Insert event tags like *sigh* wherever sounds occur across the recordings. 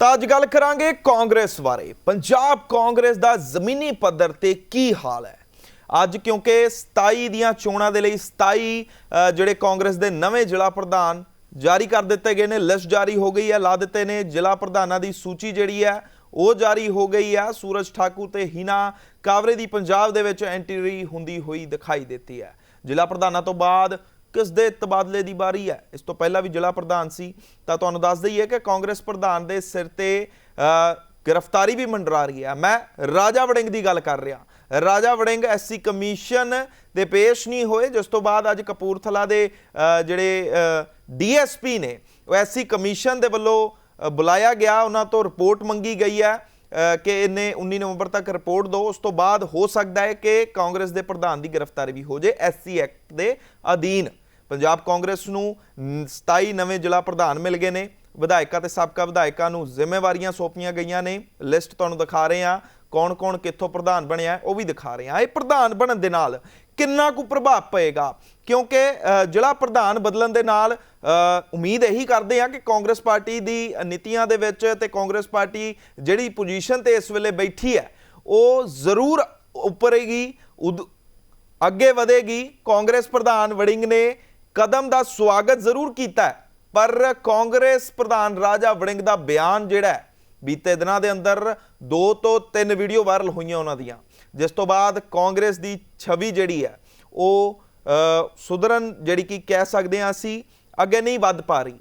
ਤਾਂ ਅੱਜ ਗੱਲ ਕਰਾਂਗੇ ਕਾਂਗਰਸ ਬਾਰੇ। ਪੰਜਾਬ ਕਾਂਗਰਸ ਦਾ ਜ਼ਮੀਨੀ ਪੱਧਰ ਤੇ ਕੀ ਹਾਲ ਹੈ? ਅੱਜ ਕਿਉਂਕਿ 27 ਦੀਆਂ ਚੋਣਾਂ ਦੇ ਲਈ 27 ਜਿਹੜੇ ਕਾਂਗਰਸ ਦੇ ਨਵੇਂ ਜ਼ਿਲ੍ਹਾ ਪ੍ਰਧਾਨ ਜਾਰੀ ਕਰ ਦਿੱਤੇ ਗਏ ਨੇ। ਲਿਸਟ ਜਾਰੀ ਹੋ ਗਈ ਹੈ, ਲਾ ਦਿੱਤੇ ਨੇ ਜ਼ਿਲ੍ਹਾ ਪ੍ਰਧਾਨਾਂ ਦੀ ਸੂਚੀ ਜਿਹੜੀ ਹੈ, ਉਹ ਜਾਰੀ ਹੋ ਗਈ ਹੈ। ਸੂਰਜ ਠਾਕੁਰ ਤੇ ਹਿਨਾ ਕਾਵਰੇ ਦੀ ਪੰਜਾਬ ਦੇ ਵਿੱਚ ਐਂਟਰੀ ਹੁੰਦੀ ਹੋਈ ਦਿਖਾਈ ਦਿੱਤੀ ਹੈ। ਜ਼ਿਲ੍ਹਾ ਪ੍ਰਧਾਨਾਂ ਤੋਂ ਬਾਅਦ ਕਿਸ ਦੇ ਤਬਾਦਲੇ ਦੀ ਵਾਰੀ ਹੈ। ਇਸ ਤੋਂ ਪਹਿਲਾਂ ਵੀ ਜ਼ਿਲ੍ਹਾ ਪ੍ਰਧਾਨ ਸੀ ਤਾਂ ਤੁਹਾਨੂੰ ਦੱਸ ਦਈਏ ਕਿ ਕਾਂਗਰਸ ਪ੍ਰਧਾਨ ਦੇ ਸਿਰ ਤੇ ਗ੍ਰਿਫਤਾਰੀ ਵੀ ਮੰਡਰਾ ਰਹੀ ਹੈ। ਮੈਂ ਰਾਜਾ ਵੜਿੰਗ ਦੀ ਗੱਲ ਕਰ ਰਿਹਾ। ਰਾਜਾ ਵੜਿੰਗ ਐਸਸੀ ਕਮਿਸ਼ਨ ਦੇ ਪੇਸ਼ ਨਹੀਂ ਹੋਏ ਜਿਸ ਤੋਂ ਬਾਅਦ ਅੱਜ ਕਪੂਰਥਲਾ ਦੇ ਅ, ਜਿਹੜੇ ਡੀਐਸਪੀ ਨੇ ਉਹ ਐਸਸੀ ਕਮਿਸ਼ਨ ਦੇ ਵੱਲੋਂ ਬੁਲਾਇਆ ਗਿਆ। ਉਹਨਾਂ ਤੋਂ ਰਿਪੋਰਟ ਮੰਗੀ ਗਈ ਹੈ ਕਿ ਇਹਨੇ 19 ਨਵੰਬਰ ਤੱਕ ਰਿਪੋਰਟ ਦਿਓ ਉਸ ਤੋਂ ਬਾਅਦ ਹੋ ਸਕਦਾ ਹੈ ਕਿ ਕਾਂਗਰਸ ਦੇ ਪ੍ਰਧਾਨ ਦੀ ਗ੍ਰਿਫਤਾਰੀ ਵੀ ਹੋ ਜੇ ਐਸਸੀ ਐਕਟ ਦੇ ਅਧੀਨ। ਪੰਜਾਬ ਕਾਂਗਰਸ ਨੂੰ ਨ- 27 ਨਵੇਂ ਜ਼ਿਲ੍ਹਾ ਪ੍ਰਧਾਨ ਮਿਲ ਗਏ ਨੇ। ਵਿਧਾਇਕਾਂ ਤੇ ਸਾਬਕਾ ਵਿਧਾਇਕਾਂ ਨੂੰ ਜ਼ਿੰਮੇਵਾਰੀਆਂ ਸੌਂਪੀਆਂ ਗਈਆਂ ਨੇ। ਲਿਸਟ ਤੁਹਾਨੂੰ ਦਿਖਾ ਰਹੇ ਹਾਂ। ਕੌਣ-ਕੌਣ ਕਿੱਥੋਂ ਪ੍ਰਧਾਨ ਬਣਿਆ ਉਹ ਵੀ ਦਿਖਾ ਰਹੇ ਹਾਂ। ਇਹ ਪ੍ਰਧਾਨ ਬਣਨ ਦੇ ਨਾਲ ਕਿੰਨਾ ਕੁ ਪ੍ਰਭਾਵ ਪਏਗਾ? ਕਿਉਂਕਿ ਜ਼ਿਲ੍ਹਾ ਪ੍ਰਧਾਨ ਬਦਲਣ ਦੇ ਨਾਲ ਉਮੀਦ ਇਹੀ ਕਰਦੇ ਆ ਕਿ ਕਾਂਗਰਸ ਪਾਰਟੀ ਦੀ ਨੀਤੀਆਂ ਦੇ ਵਿੱਚ ਤੇ ਕਾਂਗਰਸ ਪਾਰਟੀ ਜਿਹੜੀ ਪੋਜੀਸ਼ਨ ਤੇ ਇਸ ਵੇਲੇ ਬੈਠੀ ਹੈ, ਉਹ ਜ਼ਰੂਰ ਉੱਪਰੇਗੀ, ਉਦ- ਅੱਗੇ ਵਧੇਗੀ। ਕਾਂਗਰਸ ਪ੍ਰਧਾਨ ਵੜਿੰਗ ਨੇ ਕਦਮ ਦਾ ਸਵਾਗਤ ਜ਼ਰੂਰ ਕੀਤਾ ਪਰ ਕਾਂਗਰਸ ਪ੍ਰਧਾਨ ਰਾਜਾ ਵੜਿੰਗ ਦਾ ਬਿਆਨ ਜਿਹੜਾ ਬੀਤੇ ਦਿਨਾਂ ਦੇ ਅੰਦਰ ਦੋ ਤੋਂ ਤਿੰਨ ਵੀਡੀਓ ਵਾਇਰਲ ਹੋਈਆਂ ਉਹਨਾਂ ਦੀਆਂ। ਜਿਸ ਤੋਂ ਬਾਅਦ ਕਾਂਗਰਸ ਦੀ ਛਵੀ ਜਿਹੜੀ ਹੈ ਉਹ ਸੁਧਰਨ ਜਿਹੜੀ ਕਿ ਕਹਿ ਸਕਦੇ ਹਾਂ ਅਸੀਂ ਅੱਗੇ ਨਹੀਂ ਵੱਧ ਪਾ ਰਹੀ।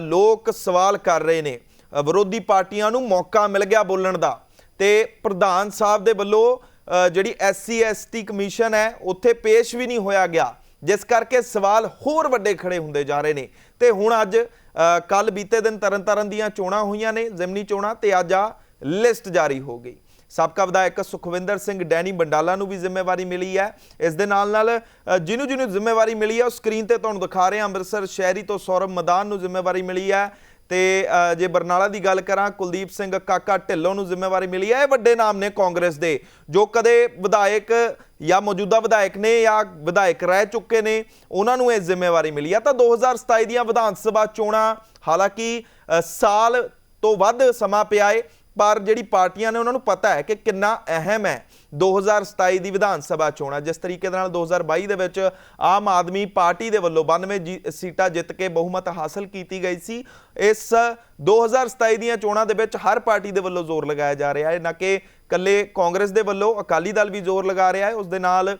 ਲੋਕ ਸਵਾਲ ਕਰ ਰਹੇ ਨੇ। ਵਿਰੋਧੀ ਪਾਰਟੀਆਂ ਨੂੰ ਮੌਕਾ ਮਿਲ ਗਿਆ ਬੋਲਣ ਦਾ। ਤੇ ਪ੍ਰਧਾਨ ਸਾਹਿਬ ਦੇ ਵੱਲੋਂ ਅ, ਜਿਹੜੀ ਐਸਸੀ ਐਸਟੀ ਕਮਿਸ਼ਨ ਹੈ ਉੱਥੇ ਪੇਸ਼ ਵੀ ਨਹੀਂ ਹੋਇਆ ਗਿਆ। ਜਿਸ ਕਰਕੇ ਸਵਾਲ ਹੋਰ ਵੱਡੇ ਖੜੇ ਹੁੰਦੇ ਜਾ ਰਹੇ ਨੇ। ਤੇ ਹੁਣ ਅੱਜ ਕੱਲ ਬੀਤੇ ਦਿਨ ਤਰਨਤਾਰਨ ਦੀਆਂ ਚੋਣਾਂ ਹੋਈਆਂ ਨੇ, ਜ਼ਿਮਨੀ ਚੋਣਾਂ, ਤੇ ਅੱਜ ਆ ਲਿਸਟ ਜਾਰੀ ਹੋ ਗਈ। ਸਾਬਕਾ ਵਿਧਾਇਕ ਸੁਖਵਿੰਦਰ ਸਿੰਘ ਡੈਨੀ ਬੰਡਾਲਾ ਨੂੰ ਵੀ ਜ਼ਿੰਮੇਵਾਰੀ ਮਿਲੀ ਹੈ। ਇਸ ਦੇ ਨਾਲ ਨਾਲ ਜਿਹਨੂੰ ਜਿਹਨੂੰ ਜ਼ਿੰਮੇਵਾਰੀ ਮਿਲੀ ਹੈ, ਉਹ ਸਕਰੀਨ ਤੇ ਤੁਹਾਨੂੰ ਦਿਖਾ ਰਹੇ ਹਾਂ ਅੰਮ੍ਰਿਤਸਰ ਸ਼ਹਿਰੀ ਤੋਂ ਸੌਰਵ ਮਦਾਨ ਨੂੰ ਜ਼ਿੰਮੇਵਾਰੀ ਮਿਲੀ ਹੈ। ਤੇ ਜੇ ਬਰਨਾਲਾ ਦੀ ਗੱਲ ਕਰਾਂ, ਕੁਲਦੀਪ ਸਿੰਘ ਕਾਕਾ ਢਿੱਲੋਂ ਨੂੰ ਜ਼ਿੰਮੇਵਾਰੀ ਮਿਲੀ ਹੈ। ਇਹ ਵੱਡੇ ਨਾਮ ਨੇ ਕਾਂਗਰਸ ਦੇ, ਜੋ ਕਦੇ ਵਿਧਾਇਕ ਜਾਂ ਮੌਜੂਦਾ ਵਿਧਾਇਕ ਨੇ ਜਾਂ ਵਿਧਾਇਕ ਰਹਿ ਚੁੱਕੇ ਨੇ, ਉਹਨਾਂ ਨੂੰ ਇਹ ਜ਼ਿੰਮੇਵਾਰੀ ਮਿਲੀ ਆ। ਤਾਂ 2027 ਦੀਆਂ ਵਿਧਾਨ ਸਭਾ ਚੋਣਾਂ, ਹਾਲਾਂਕਿ ਸਾਲ ਤੋਂ ਵੱਧ ਸਮਾਂ ਪਿਆ ਏ, ਪਰ ਜਿਹੜੀ ਪਾਰਟੀਆਂ ਨੇ ਉਹਨਾਂ ਨੂੰ ਪਤਾ ਹੈ ਕਿ ਕਿੰਨਾ ਅਹਿਮ ਹੈ 2027 ਦੀ ਵਿਧਾਨ ਸਭਾ ਚੋਣਾਂ। ਜਿਸ ਤਰੀਕੇ ਦੇ ਨਾਲ 2022 ਦੇ ਵਿੱਚ ਆਮ ਆਦਮੀ ਪਾਰਟੀ ਦੇ ਵੱਲੋਂ 92 ਜੀ- ਸੀਟਾਂ ਜਿੱਤ ਕੇ ਬਹੁਮਤ ਹਾਸਲ ਕੀਤੀ ਗਈ ਸੀ। ਇਸ 2027 ਦੀਆਂ ਚੋਣਾਂ ਦੇ ਵਿੱਚ ਹਰ ਪਾਰਟੀ ਦੇ ਵੱਲੋਂ ਜ਼ੋਰ ਲਗਾਇਆ ਜਾ ਰਿਹਾ ਹੈ। ਨਾ ਕਿ ਕੱਲੇ ਕਾਂਗਰਸ ਦੇ ਵੱਲੋਂ ਅਕਾਲੀ ਦਲ ਵੀ ਜ਼ੋਰ ਲਗਾ ਰਿਹਾ ਹੈ, ਉਸ ਦੇ ਨਾਲ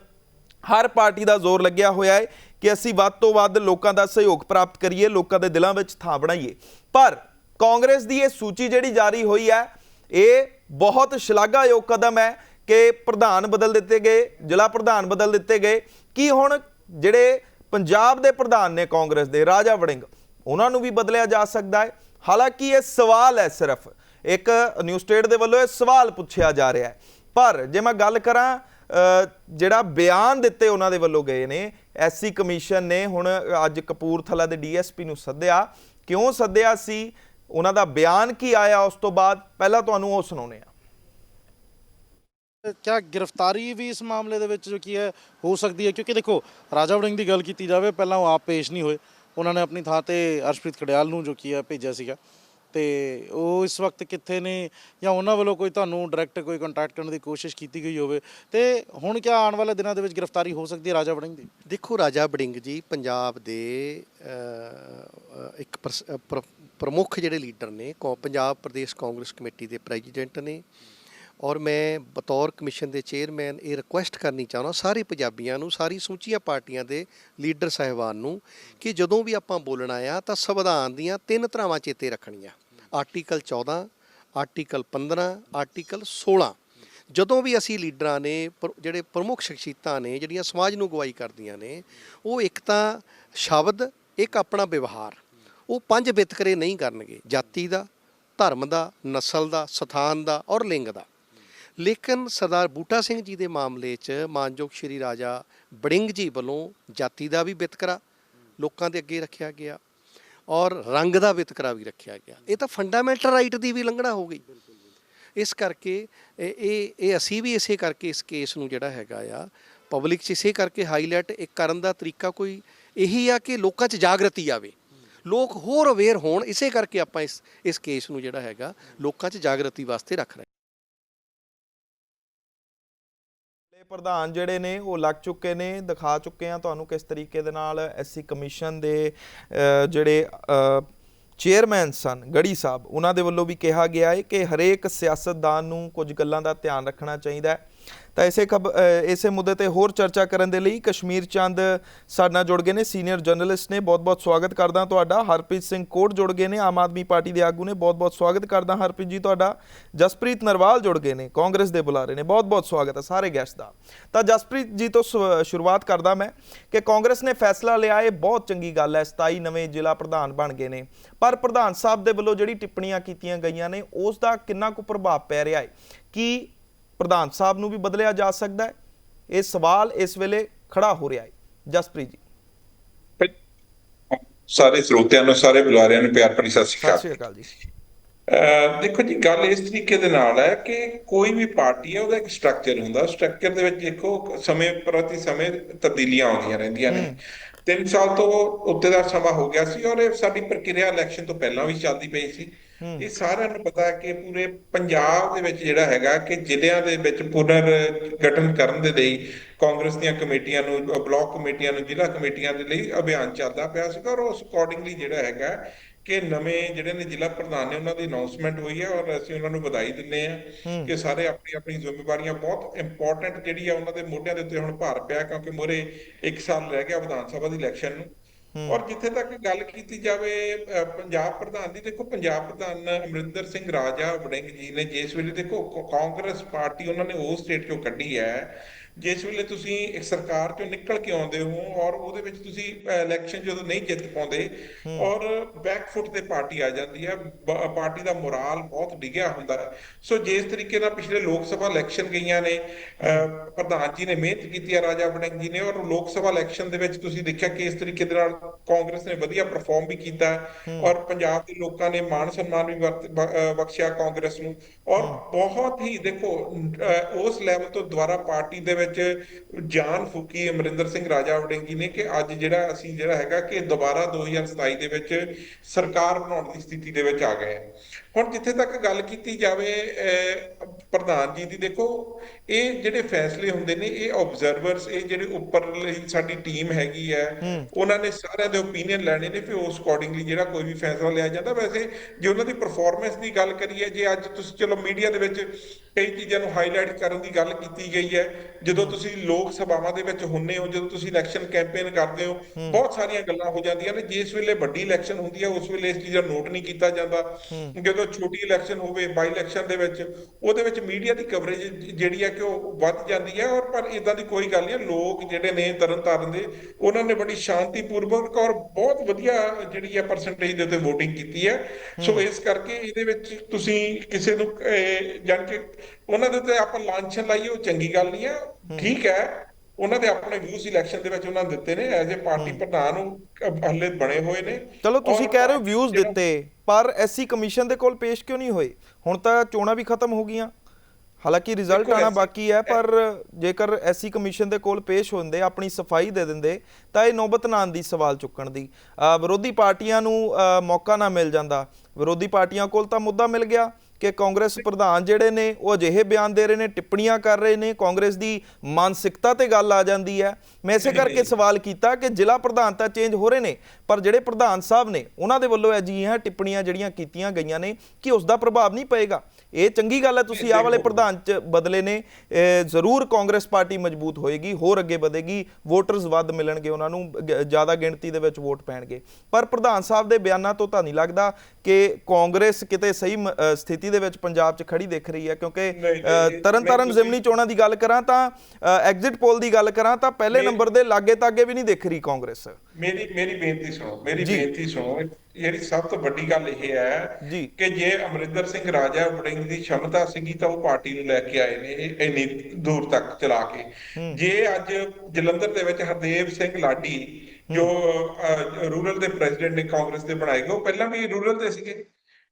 ਹਰ ਪਾਰਟੀ ਦਾ ਜ਼ੋਰ ਲੱਗਿਆ ਹੋਇਆ ਹੈ ਕਿ ਅਸੀਂ ਵੱਧ ਤੋਂ ਵੱਧ ਲੋਕਾਂ ਦਾ ਸਹਿਯੋਗ ਪ੍ਰਾਪਤ ਕਰੀਏ, ਲੋਕਾਂ ਦੇ ਦਿਲਾਂ ਵਿੱਚ ਥਾਂ ਬਣਾਈਏ। ਪਰ ਕਾਂਗਰਸ ਦੀ ਇਹ ਸੂਚੀ ਜਿਹੜੀ ਜਾਰੀ ਹੋਈ ਹੈ, ਇਹ ਬਹੁਤ ਸ਼ਲਾਘਾਯੋਗ ਕਦਮ ਹੈ ਕਿ ਪ੍ਰਧਾਨ ਬਦਲ ਦਿੱਤੇ ਗਏ, ਜ਼ਿਲ੍ਹਾ ਪ੍ਰਧਾਨ ਬਦਲ ਦਿੱਤੇ ਗਏ। ਕੀ ਹੁਣ ਜਿਹੜੇ ਪੰਜਾਬ ਦੇ ਪ੍ਰਧਾਨ ਨੇ ਕਾਂਗਰਸ ਦੇ, ਰਾਜਾ ਵੜਿੰਗ, ਉਹਨਾਂ ਨੂੰ ਵੀ ਬਦਲਿਆ ਜਾ ਸਕਦਾ ਹੈ? ਹਾਲਾਂਕਿ ਇਹ ਸਵਾਲ ਹੈ ਸਿਰਫ। ਇੱਕ ਨਿਊ ਸਟੇਟ ਦੇ ਵੱਲੋਂ ਇਹ ਸਵਾਲ ਪੁੱਛਿਆ ਜਾ ਰਿਹਾ ਹੈ। ਪਰ ਜੇ ਮੈਂ ਗੱਲ ਕਰਾਂ ਜਿਹੜਾ ਬਿਆਨ ਦਿੱਤੇ ਉਹਨਾਂ ਦੇ ਵੱਲੋਂ ਗਏ ਨੇ, ਐਸਸੀ ਕਮਿਸ਼ਨ ਨੇ ਹੁਣ ਅੱਜ ਕਪੂਰਥਲਾ ਦੇ ਡੀਐਸਪੀ ਨੂੰ ਸੱਦਿਆ। ਕਿਉਂ ਸੱਦਿਆ ਸੀ? ਉਹਨਾਂ ਦਾ ਬਿਆਨ ਕੀ ਆਇਆ ਉਸ ਤੋਂ ਬਾਅਦ? ਪਹਿਲਾਂ ਤੁਹਾਨੂੰ ਉਹ ਸੁਣਾਉਣੇ ਆ ਕਿਆ ਗ੍ਰਿਫਤਾਰੀ ਵੀ ਇਸ ਮਾਮਲੇ ਦੇ ਵਿੱਚ ਜੋ ਕੀ ਹੈ, ਹੋ ਸਕਦੀ ਹੈ? ਕਿਉਂਕਿ ਦੇਖੋ, ਰਾਜਾ ਵੜਿੰਗ ਦੀ ਗੱਲ ਕੀਤੀ ਜਾਵੇ, ਪਹਿਲਾਂ ਉਹ ਆਪ ਪੇਸ਼ ਨਹੀਂ ਹੋਏ। ਉਹਨਾਂ ਨੇ ਆਪਣੀ ਥਾਂ ਤੇ ਅਰਸ਼ਪ੍ਰੀਤ ਖੜਿਆਲ ਨੂੰ ਜੋ ਕੀ ਹੈ ਭੇਜਿਆ ਸੀਗਾ। ਤੇ ਉਹ ਇਸ ਵਕਤ ਕਿੱਥੇ ਨੇ ਜਾਂ ਉਹਨਾਂ ਵੱਲੋਂ ਕੋਈ ਤੁਹਾਨੂੰ ਡਾਇਰੈਕਟ ਕੋਈ ਕੰਟੈਕਟ ਕਰਨ ਦੀ ਕੋਸ਼ਿਸ਼ ਕੀਤੀ ਗਈ ਹੋਵੇ? ਤੇ ਹੁਣ ਕਿਆ ਆਉਣ ਵਾਲੇ ਦਿਨਾਂ ਦੇ ਵਿੱਚ ਗ੍ਰਿਫਤਾਰੀ ਹੋ ਸਕਦੀ ਹੈ ਰਾਜਾ ਬੜਿੰਗ ਦੀ? ਦੇਖੋ, ਰਾਜਾ ਬੜਿੰਗ ਜੀ, ਪੰਜਾਬ ਦੇ ਇੱਕ ਪ੍ਰਸ- ਪ੍ਰ- ਪ੍ਰਮੁੱਖ ਜਿਹੜੇ ਲੀਡਰ ਨੇ, ਕੌ- ਪੰਜਾਬ ਪ੍ਰਦੇਸ਼ ਕਾਂਗਰਸ ਕਮੇਟੀ ਦੇ ਪ੍ਰੈਜ਼ੀਡੈਂਟ ਨੇ। ਔਰ ਮੈਂ ਬਤੌਰ ਕਮਿਸ਼ਨ ਦੇ ਚੇਅਰਮੈਨ ਇਹ ਰਿਕੁਐਸਟ ਕਰਨੀ ਚਾਹੁੰਦਾ, ਸਾਰੇ ਪੰਜਾਬੀਆਂ ਨੂੰ, ਸਾਰੀ ਸਮੁੱਚੀਆਂ ਪਾਰਟੀਆਂ ਦੇ ਲੀਡਰ ਸਾਹਿਬਾਨ ਨੂੰ ਕਿ ਜਦੋਂ ਵੀ ਆਪਾਂ ਬੋਲਣਾ ਆ ਤਾਂ ਸੰਵਿਧਾਨ ਦੀਆਂ ਤਿੰਨ ਧਰਾਵਾਂ ਚੇਤੇ ਰੱਖਣੀਆਂ। ਆਰਟੀਕਲ 14 ਆਰਟੀਕਲ 15 ਆਰਟੀਕਲ 16 ਜਦੋਂ ਵੀ ਅਸੀਂ ਲੀਡਰਾਂ ਨੇ, ਪਰ- ਜਿਹੜੇ ਪ੍ਰਮੁੱਖ ਸ਼ਖਸੀਅਤਾਂ ਨੇ, ਜਿਹੜੀਆਂ ਸਮਾਜ ਨੂੰ ਅਗਵਾਈ ਕਰਦੀਆਂ ਨੇ, ਉਹ ਇੱਕ ਤਾਂ ਸ਼ਬਦ, ਇੱਕ ਆਪਣਾ ਵਿਵਹਾਰ। ਉਹ ਪੰਜ ਵਿਤਕਰੇ ਨਹੀਂ ਕਰਨਗੇ। ਜਾਤੀ ਦਾ, ਧਰਮ ਦਾ, ਨਸਲ ਦਾ, ਸਥਾਨ ਦਾ ਔਰ ਲਿੰਗ ਦਾ। ਲੇਕਿਨ ਸਰਦਾਰ ਬੂਟਾ ਸਿੰਘ ਜੀ ਦੇ ਮਾਮਲੇ 'ਚ ਮਾਨਯੋਗ ਸ਼੍ਰੀ ਰਾਜਾ ਬੜਿੰਗ ਜੀ ਵੱਲੋਂ ਜਾਤੀ ਦਾ ਵੀ ਵਿਤਕਰਾ ਲੋਕਾਂ ਦੇ ਅੱਗੇ ਰੱਖਿਆ ਗਿਆ ਔਰ ਰੰਗ ਦਾ ਵਿਤਕਰਾ ਵੀ ਰੱਖਿਆ ਗਿਆ। ਇਹ ਤਾਂ ਫੰਡਾਮੈਂਟਲ ਰਾਈਟ ਦੀ ਵੀ ਲੰਘਣਾ ਹੋ ਗਈ। ਇਸ ਕਰਕੇ ਇਹ ਇਹ ਅਸੀਂ ਵੀ ਇਸੇ ਕਰਕੇ ਇਸ ਕੇਸ ਨੂੰ ਜਿਹੜਾ ਹੈਗਾ ਆ ਪਬਲਿਕ 'ਚ ਇਸੇ ਕਰਕੇ ਹਾਈਲਾਈਟ ਇੱਕ ਕਰਨ ਦਾ ਤਰੀਕਾ ਕੋਈ ਇਹੀ ਆ ਕਿ ਲੋਕਾਂ 'ਚ ਜਾਗਰਤੀ ਆਵੇ। ਲੋਕ ਹੋਰ ਅਵੇਅਰ ਹੋਣ, ਇਸੇ ਕਰਕੇ ਆਪਾਂ ਇਸ ਇਸ ਕੇਸ ਨੂੰ ਜਿਹੜਾ ਹੈਗਾ, ਲੋਕਾਂ 'ਚ ਜਾਗਰਤੀ ਵਾਸਤੇ ਰੱਖ ਰਹੇ ਪ੍ਰਧਾਨ ਜਿਹੜੇ ਨੇ, ਉਹ ਲੱਗ ਚੁੱਕੇ ਨੇ। ਦਿਖਾ ਚੁੱਕੇ ਆ ਤੁਹਾਨੂੰ ਕਿਸ ਤਰੀਕੇ ਦੇ ਨਾਲ ਐਸਸੀ ਕਮਿਸ਼ਨ ਦੇ ਜਿਹੜੇ ਚੇਅਰਮੈਨ ਸਨ ਗੜੀ ਸਾਹਿਬ, ਉਹਨਾਂ ਦੇ ਵੱਲੋਂ ਵੀ ਕਿਹਾ ਗਿਆ ਹੈ ਕਿ ਹਰੇਕ ਸਿਆਸਤਦਾਨ ਨੂੰ ਕੁਝ ਗੱਲਾਂ ਦਾ ਧਿਆਨ ਰੱਖਣਾ ਚਾਹੀਦਾ ਹੈ। ਤਾਂ ਇਸੇ ਖਬ ਇਸੇ ਮੁੱਦੇ ਤੇ ਹੋਰ ਚਰਚਾ ਕਰਨ ਦੇ ਲਈ ਕਸ਼ਮੀਰ ਚੰਦ ਸਾਡੇ ਨਾਲ ਜੁੜ ਗਏ ਨੇ, ਸੀਨੀਅਰ ਜਰਨਲਿਸਟ ਨੇ। ਬਹੁਤ-ਬਹੁਤ ਸਵਾਗਤ ਕਰਦਾ ਤੁਹਾਡਾ। ਹਰਪ੍ਰੀਤ ਸਿੰਘ ਕੋਟ ਜੁੜ ਗਏ ਨੇ, ਆਮ ਆਦਮੀ ਪਾਰਟੀ ਦੇ ਆਗੂ ਨੇ। ਬਹੁਤ-ਬਹੁਤ ਸਵਾਗਤ ਕਰਦਾ ਹਰਪ੍ਰੀਤ ਜੀ ਤੁਹਾਡਾ। ਜਸਪ੍ਰੀਤ ਨਰਵਾਲ ਜੁੜ ਗਏ ਨੇ, ਕਾਂਗਰਸ ਦੇ ਬੁਲਾਰੇ ਨੇ। ਬਹੁਤ-ਬਹੁਤ ਸਵਾਗਤ ਹੈ ਸਾਰੇ ਗੈਸਟ ਦਾ। ਤਾਂ ਜਸਪ੍ਰੀਤ ਜੀ ਤੋਂ ਸ਼ੁ- ਸ਼ੁਰੂਆਤ ਕਰਦਾ ਮੈਂ ਕਿ ਕਾਂਗਰਸ ਨੇ ਫੈਸਲਾ ਲਿਆ, ਇਹ ਬਹੁਤ ਚੰਗੀ ਗੱਲ ਹੈ। 27 ਨਵੇਂ ਜ਼ਿਲ੍ਹਾ ਪ੍ਰਧਾਨ ਬਣ ਗਏ ਨੇ। ਪਰ ਪ੍ਰਧਾਨ ਸਾਹਿਬ ਦੇ ਵੱਲੋਂ ਜਿਹੜੀ ਟਿੱਪਣੀਆਂ ਕੀਤੀਆਂ ਗਈਆਂ ਨੇ, ਉਸ ਦਾ ਕਿੰਨਾ ਕੁ ਪ੍ਰਭਾਵ ਪੈ ਰਿਹਾ ਹੈ? ਕਿ ਪ੍ਰਧਾਨ ਸਾਹਿਬ ਨੂੰ ਵੀ ਬਦਲਿਆ ਜਾ ਸਕਦਾ ਹੈ। ਇਹ ਸਵਾਲ ਇਸ ਵੇਲੇ ਖੜਾ ਹੋ ਰਿਹਾ ਹੈ। ਜਸਪ੍ਰੀਤ ਜੀ। ਸਾਰੇ ਸਰੋਤਿਆਂ ਨੂੰ ਸਾਰੇ ਬੁਲਾਰਿਆਂ ਨੂੰ ਪਿਆਰ ਭਰੀ ਸਤਿ ਸ਼੍ਰੀ ਅਕਾਲ। ਜੀ। ਦੇਖੋ ਜੀ ਗੱਲ ਇਸ ਤਰੀਕੇ ਦੇ ਨਾਲ ਹੈ ਕਿ ਕੋਈ ਵੀ ਪਾਰਟੀ ਹੈ ਉਹਦਾ ਇੱਕ ਸਟਰਕਚਰ ਹੁੰਦਾ। ਸਟਰਕਚਰ ਦੇ ਵਿੱਚ ਦੇਖੋ ਸਮੇਂ ਪ੍ਰਤੀ ਸਮੇਂ ਤਬਦੀਲੀਆਂ ਆਉਂਦੀਆਂ ਰਹਿੰਦੀਆਂ ਨੇ। ਤਿੰਨ ਸਾਲ ਤੋਂ ਉੱਤੇ ਦਾ ਸਮਾਂ ਹੋ ਗਿਆ ਸੀ ਔਰ ਇਹ ਸਾਡੀ ਪ੍ਰਕਿਰਿਆ ਇਲੈਕਸ਼ਨ ਤੋਂ ਪਹਿਲਾਂ ਵੀ ਚੱਲਦੀ ਪਈ ਸੀ। ਇਹ ਸਾਰਿਆਂ ਨੂੰ ਪਤਾ ਹੈ ਕਿ ਪੂਰੇ ਪੰਜਾਬ ਦੇ ਵਿੱਚ ਜਿਹੜਾ ਹੈਗਾ ਕਿ ਜ਼ਿਲ੍ਹਿਆਂ ਦੇ ਵਿੱਚ ਪੁਨਰ ਗਠਨ ਕਰਨ ਦੇ ਲਈ ਕਾਂਗਰਸ ਦੀਆਂ ਕਮੇਟੀਆਂ ਨੂੰ ਬਲਾਕ ਕਮੇਟੀਆਂ ਨੂੰ ਜ਼ਿਲ੍ਹਾ ਕਮੇਟੀਆਂ ਦੇ ਲਈ ਅਭਿਆਨ ਚੱਲਦਾ ਪਿਆ ਸੀਗਾ ਔਰ ਉਸ ਅਕੋਰਡਿੰਗਲੀ ਜਿਹੜਾ ਹੈਗਾ ਕਿ ਨਵੇਂ ਜਿਹੜੇ ਨੇ ਜ਼ਿਲ੍ਹਾ ਪ੍ਰਧਾਨ ਨੇ ਉਹਨਾਂ ਦੀ ਅਨਾਉਂਸਮੈਂਟ ਹੋਈ ਹੈ ਔਰ ਅਸੀਂ ਉਹਨਾਂ ਨੂੰ ਵਧਾਈ ਦਿੰਦੇ ਆ ਕਿ ਸਾਰੇ ਆਪਣੀ ਆਪਣੀ ਜ਼ਿੰਮੇਵਾਰੀਆਂ ਬਹੁਤ ਇੰਪੋਰਟੈਂਟ ਜਿਹੜੀ ਆ ਉਹਨਾਂ ਦੇ ਮੋਢਿਆਂ ਦੇ ਉੱਤੇ ਹੁਣ ਭਾਰ ਪਿਆ ਕਿਉਂਕਿ ਮੋਰੇ 1 ਸਾਲ ਰਹਿ ਗਿਆ ਵਿਧਾਨ ਸਭਾ ਦੀ ਇਲੈਕਸ਼ਨ ਨੂੰ। ਔਰ ਜਿੱਥੇ ਤੱਕ ਗੱਲ ਕੀਤੀ ਜਾਵੇ ਪੰਜਾਬ ਪ੍ਰਧਾਨ ਦੀ, ਦੇਖੋ ਪੰਜਾਬ ਪ੍ਰਧਾਨ ਅਮਰਿੰਦਰ ਸਿੰਘ ਰਾਜਾ ਵੜਿੰਗ ਜੀ ਨੇ ਜਿਸ ਵੇਲੇ ਦੇਖੋ ਕਾਂਗਰਸ ਪਾਰਟੀ ਉਹਨਾਂ ਨੇ ਉਸ ਸਟੇਟ ਚੋਂ ਕੱਢੀ ਹੈ ਜਿਸ ਵੇਲੇ ਤੁਸੀਂ ਇੱਕ ਸਰਕਾਰ ਚੋਂ ਨਿਕਲ ਕੇ ਆਉਂਦੇ ਹੋ ਔਰ ਉਹਦੇ ਵਿੱਚ ਤੁਸੀਂ ਇਲੈਕਸ਼ਨ ਜਦੋਂ ਨਹੀਂ ਜਿੱਤ ਪਾਉਂਦੇ ਔਰ ਬੈਕਫੁੱਟ ਤੇ ਪਾਰਟੀ ਆ ਜਾਂਦੀ ਹੈ ਪਾਰਟੀ ਦਾ ਮੋਰਾਲ ਬਹੁਤ ਡਿੱਗਿਆ ਹੁੰਦਾ ਹੈ। ਸੋ ਜਿਸ ਤਰੀਕੇ ਨਾਲ ਪਿਛਲੇ ਲੋਕ ਸਭਾ ਇਲੈਕਸ਼ਨ ਗਈਆਂ ਨੇ ਪ੍ਰਧਾਨ ਜੀ ਨੇ ਮਿਹਨਤ ਕੀਤੀ ਹੈ ਰਾਜਾ ਵੜਿੰਗ ਜੀ ਨੇ ਔਰ ਲੋਕ ਸਭਾ ਇਲੈਕਸ਼ਨ ਦੇ ਵਿੱਚ ਤੁਸੀਂ ਦੇਖਿਆ ਕਿ ਇਸ ਤਰੀਕੇ ਦੇ ਨਾਲ ਕਾਂਗਰਸ ਨੇ ਵਧੀਆ ਪਰਫਾਰਮ ਵੀ ਕੀਤਾ ਔਰ ਪੰਜਾਬ ਦੇ ਲੋਕਾਂ ਨੇ ਮਾਣ ਸਨਮਾਨ ਵੀ ਬਖਸ਼ਿਆ ਕਾਂਗਰਸ ਨੂੰ। ਔਰ ਬਹੁਤ ਹੀ ਦੇਖੋ ਉਸ ਲੈਵਲ ਤੋਂ ਦੁਬਾਰਾ ਪਾਰਟੀ ਦੇ ਵਿੱਚ ਜਾਨ ਫੂਕੀ ਅਮਰਿੰਦਰ ਸਿੰਘ ਰਾਜਾ ਵੜਿੰਗ ਜੀ ਨੇ ਕਿ ਅੱਜ ਜਿਹੜਾ ਅਸੀਂ ਜਿਹੜਾ ਹੈਗਾ ਕਿ ਦੁਬਾਰਾ 2027 ਦੇ ਵਿੱਚ ਸਰਕਾਰ ਬਣਾਉਣ ਦੀ ਸਥਿਤੀ ਦੇ ਵਿੱਚ ਆ ਗਏ ਹੁਣ ਜਿੱਥੇ ਤੱਕ ਗੱਲ ਕੀਤੀ ਜਾਵੇ ਪ੍ਰਧਾਨ ਜੀ ਦੀ ਦੇਖੋ ਇਹ ਜਿਹੜੇ ਫੈਸਲੇ ਹੁੰਦੇ ਨੇ ਇਹ ਆਬਜ਼ਰਵਰਸ ਇਹ ਜਿਹੜੇ ਉੱਪਰਲੀ ਸਾਡੀ ਟੀਮ ਹੈਗੀ ਹੈ ਉਹਨਾਂ ਨੇ ਸਾਰਿਆਂ ਦੇ ਓਪੀਨੀਅਨ ਲੈਣੇ ਨੇ ਫਿਰ ਉਸ ਅਕੋਰਡਿੰਗਲੀ ਜਿਹੜਾ ਕੋਈ ਵੀ ਫੈਸਲਾ ਲਿਆ ਜਾਂਦਾ ਵੈਸੇ ਜੇ ਉਹਨਾਂ ਦੀ ਪਰਫਾਰਮੈਂਸ ਦੀ ਗੱਲ ਕਰੀਏ ਜੇ ਅੱਜ ਤੁਸੀਂ ਚਲੋ ਮੀਡੀਆ ਦੇ ਵਿੱਚ ਕਈ ਚੀਜ਼ਾਂ ਨੂੰ ਹਾਈਲਾਈਟ ਕਰਨ ਦੀ ਗੱਲ ਕੀਤੀ ਗਈ ਹੈ ਜਦੋਂ ਤੁਸੀਂ ਲੋਕ ਸਭਾਵਾਂ ਦੇ ਵਿੱਚ ਹੁੰਨੇ ਹੋ ਜਦੋਂ ਤੁਸੀਂ ਇਲੈਕਸ਼ਨ ਕੈਂਪੇਨ ਕਰਦੇ ਹੋ ਬਹੁਤ ਸਾਰੀਆਂ ਗੱਲਾਂ ਹੋ ਜਾਂਦੀਆਂ ਨੇ ਜਿਸ ਵੇਲੇ ਵੱਡੀ ਇਲੈਕਸ਼ਨ ਹੁੰਦੀ ਹੈ ਉਸ ਵੇਲੇ ਇਸ ਚੀਜ਼ਾਂ ਨੋਟ ਨਹੀਂ ਕੀਤਾ ਜਾਂਦਾ। ਜਦੋਂ ਛੋਟੀ ਇਲੈਕਸ਼ਨ ਹੋਵੇ ਬਾਈ ਇਲੈਕਸ਼ਨ ਦੇ ਵਿੱਚ ਉਹਦੇ ਵਿੱਚ ਮੀਡੀਆ ਦੀ ਕਵਰੇਜ ਜਿਹੜੀ ਹੈ ਕਿ ਉਹ ਵੱਧ ਜਾਂਦੀ ਹੈ ਔਰ ਪਰ ਇਦਾਂ ਦੀ ਕੋਈ ਗੱਲ ਨਹੀਂ ਲੋਕ ਜਿਹੜੇ ਨੇ ਤਰਨ ਤਾਰਨ ਦੇ ਉਹਨਾਂ ਨੇ ਬੜੀ ਸ਼ਾਂਤੀਪੂਰਵਕ ਔਰ ਬਹੁਤ ਵਧੀਆ ਜਿਹੜੀ ਹੈ ਪਰਸੈਂਟੇਜ ਦੇ ਉੱਤੇ VOTING ਕੀਤੀ ਹੈ। ਸੋ ਇਸ ਕਰਕੇ ਇਹਦੇ ਵਿੱਚ ਤੁਸੀਂ ਕਿਸੇ ਨੂੰ ਜਾਣੀ ਕਿ ਉਹਨਾਂ ਦੇ ਉੱਤੇ ਆਪਾਂ ਲਾਂਛਨ ਲਾਈਏ ਉਹ ਚੰਗੀ ਗੱਲ ਨਹੀਂ ਹੈ। ਠੀਕ ਹੈ ਉਹਨਾਂ ਦੇ ਆਪਣੇ ਵਿਊਜ਼ ਇਲੈਕਸ਼ਨ ਦੇ ਵਿੱਚ ਉਹਨਾਂ ਨੇ ਦਿੱਤੇ ਨੇ ਐਜ਼ ਅ ਪਾਰਟੀ ਪ੍ਰਧਾਨ ਉਹ ਹੱਲੇ ਬਣੇ ਹੋਏ ਨੇ। ਚਲੋ ਤੁਸੀਂ ਕਹਿ ਰਹੇ ਹੋ ਵਿਊਜ਼ ਦਿੱਤੇ। ਪਰ ਐਸਸੀ ਕਮਿਸ਼ਨ ਦੇ ਕੋਲ ਪੇਸ਼ ਕਿਉਂ ਨਹੀਂ ਹੋਏ? ਹੁਣ ਤਾਂ ਚੋਣਾਂ ਵੀ ਖਤਮ ਹੋ ਗਈਆਂ। ਹਾਲਾਂਕਿ ਰਿਜ਼ਲਟ ਆਣਾ ਬਾਕੀ ਹੈ ਪਰ ਜੇਕਰ ਐਸਸੀ ਕਮਿਸ਼ਨ ਦੇ ਕੋਲ ਪੇਸ਼ ਹੁੰਦੇ ਆਪਣੀ ਸਫ਼ਾਈ ਦੇ ਦਿੰਦੇ ਤਾਂ ਇਹ ਨੌਬਤ ਨਾ ਆਉਂਦੀ ਸਵਾਲ ਚੁੱਕਣ ਦੀ। ਵਿਰੋਧੀ ਪਾਰਟੀਆਂ ਨੂੰ ਮੌਕਾ ਨਾ ਮਿਲ ਜਾਂਦਾ। ਵਿਰੋਧੀ ਪਾਰਟੀਆਂ ਕੋਲ ਤਾਂ ਮੁੱਦਾ ਮਿਲ ਗਿਆ ਕਿ ਕਾਂਗਰਸ ਪ੍ਰਧਾਨ ਜਿਹੜੇ ਨੇ ਉਹ ਅਜਿਹੇ ਬਿਆਨ ਦੇ ਰਹੇ ਨੇ ਟਿੱਪਣੀਆਂ ਕਰ ਰਹੇ ਨੇ ਕਾਂਗਰਸ ਦੀ ਮਾਨਸਿਕਤਾ ਤੇ ਗੱਲ ਆ ਜਾਂਦੀ ਹੈ। ਮੈਂ ਇਸੇ ਕਰਕੇ ਸਵਾਲ ਕੀਤਾ ਕਿ ਜ਼ਿਲ੍ਹਾ ਪ੍ਰਧਾਨ ਤਾਂ ਚੇਂਜ ਹੋ ਰਹੇ ਨੇ ਪਰ ਜਿਹੜੇ ਪ੍ਰਧਾਨ ਸਾਹਿਬ ਨੇ ਉਹਨਾਂ ਦੇ ਵੱਲੋਂ ਅਜਿਹੀਆਂ ਟਿੱਪਣੀਆਂ ਜਿਹੜੀਆਂ ਕੀਤੀਆਂ ਗਈਆਂ ਨੇ ਕਿ ਉਸ ਦਾ ਪ੍ਰਭਾਵ ਨਹੀਂ ਪਏਗਾ। ਇਹ ਚੰਗੀ ਗੱਲ ਹੈ ਤੁਸੀਂ ਆਹ ਵਾਲੇ ਪ੍ਰਧਾਨ ਚ ਬਦਲੇ ਨੇ ਜ਼ਰੂਰ ਕਾਂਗਰਸ ਪਾਰਟੀ ਮਜ਼ਬੂਤ ਹੋਏਗੀ ਹੋਰ ਅੱਗੇ ਵਧੇਗੀ ਵੋਟਰਸ ਵੱਧ ਮਿਲਣਗੇ ਉਹਨਾਂ ਨੂੰ ਜ਼ਿਆਦਾ ਗਿਣਤੀ ਦੇ ਵਿੱਚ ਵੋਟ ਪੈਣਗੇ। ਪਰ ਪ੍ਰਧਾਨ ਸਾਹਿਬ ਦੇ ਬਿਆਨਾਂ ਤੋਂ ਤਾਂ ਨਹੀਂ ਲੱਗਦਾ ਕਿ ਕਾਂਗਰਸ ਕਿਤੇ ਸਹੀ ਸਥਿਤੀ ਦੇ ਵਿੱਚ ਪੰਜਾਬ 'ਚ ਖੜੀ ਦਿਖ ਰਹੀ ਹੈ ਕਿਉਂਕਿ ਨਹੀਂ, ਨਹੀਂ, ਅ, ਨਹੀਂ, ਤਰਨ ਤਾਰਨ ਤੁਸੀਂ- ਜ਼ਿਮਨੀ ਚੋਣਾਂ ਦੀ ਗੱਲ ਕਰਾਂ ਤਾਂ ਐਗਜ਼ਿਟ ਪੋਲ ਦੀ ਗੱਲ ਕਰਾਂ ਤਾਂ ਪਹਿਲੇ ਨੰਬਰ ਦੇ ਲਾਗੇ ਤਾਗੇ ਵੀ ਨਹੀਂ ਦਿਖ ਰਹੀ ਕਾਂਗਰਸ। ਮੇਰੀ ਮੇਰੀ ਬੇਨਤੀ ਸੁਣੋ ਮੇਰੀ ਬੇਨਤੀ ਸੁਣੋ ਜਿਹੜੀ ਸਭ ਤੋਂ ਵੱਡੀ ਗੱਲ ਇਹ ਹੈ ਕਿ ਜੇ ਅਮਰਿੰਦਰ ਸਿੰਘ ਰਾਜਾ ਵੜਿੰਗ ਦੀ ਸ਼ਮਤਾ ਸੀਗੀ ਤਾਂ ਉਹ ਪਾਰਟੀ ਨੂੰ ਲੈ ਕੇ ਆਏ ਨੇ ਇੰਨੀ ਦੂਰ ਤੱਕ ਚਲਾ ਕੇ। ਜੇ ਅੱਜ ਜਲੰਧਰ ਦੇ ਵਿੱਚ ਹਰਦੇਵ ਸਿੰਘ ਲਾਡੀ ਜੋ ਰੂਰਲ ਦੇ ਪ੍ਰੈਜ਼ੀਡੈਂਟ ਨੇ ਕਾਂਗਰਸ ਦੇ ਬਣਾਏ ਗਏ ਉਹ ਪਹਿਲਾਂ ਵੀ ਰੂਰਲ ਦੇ ਸੀਗੇ।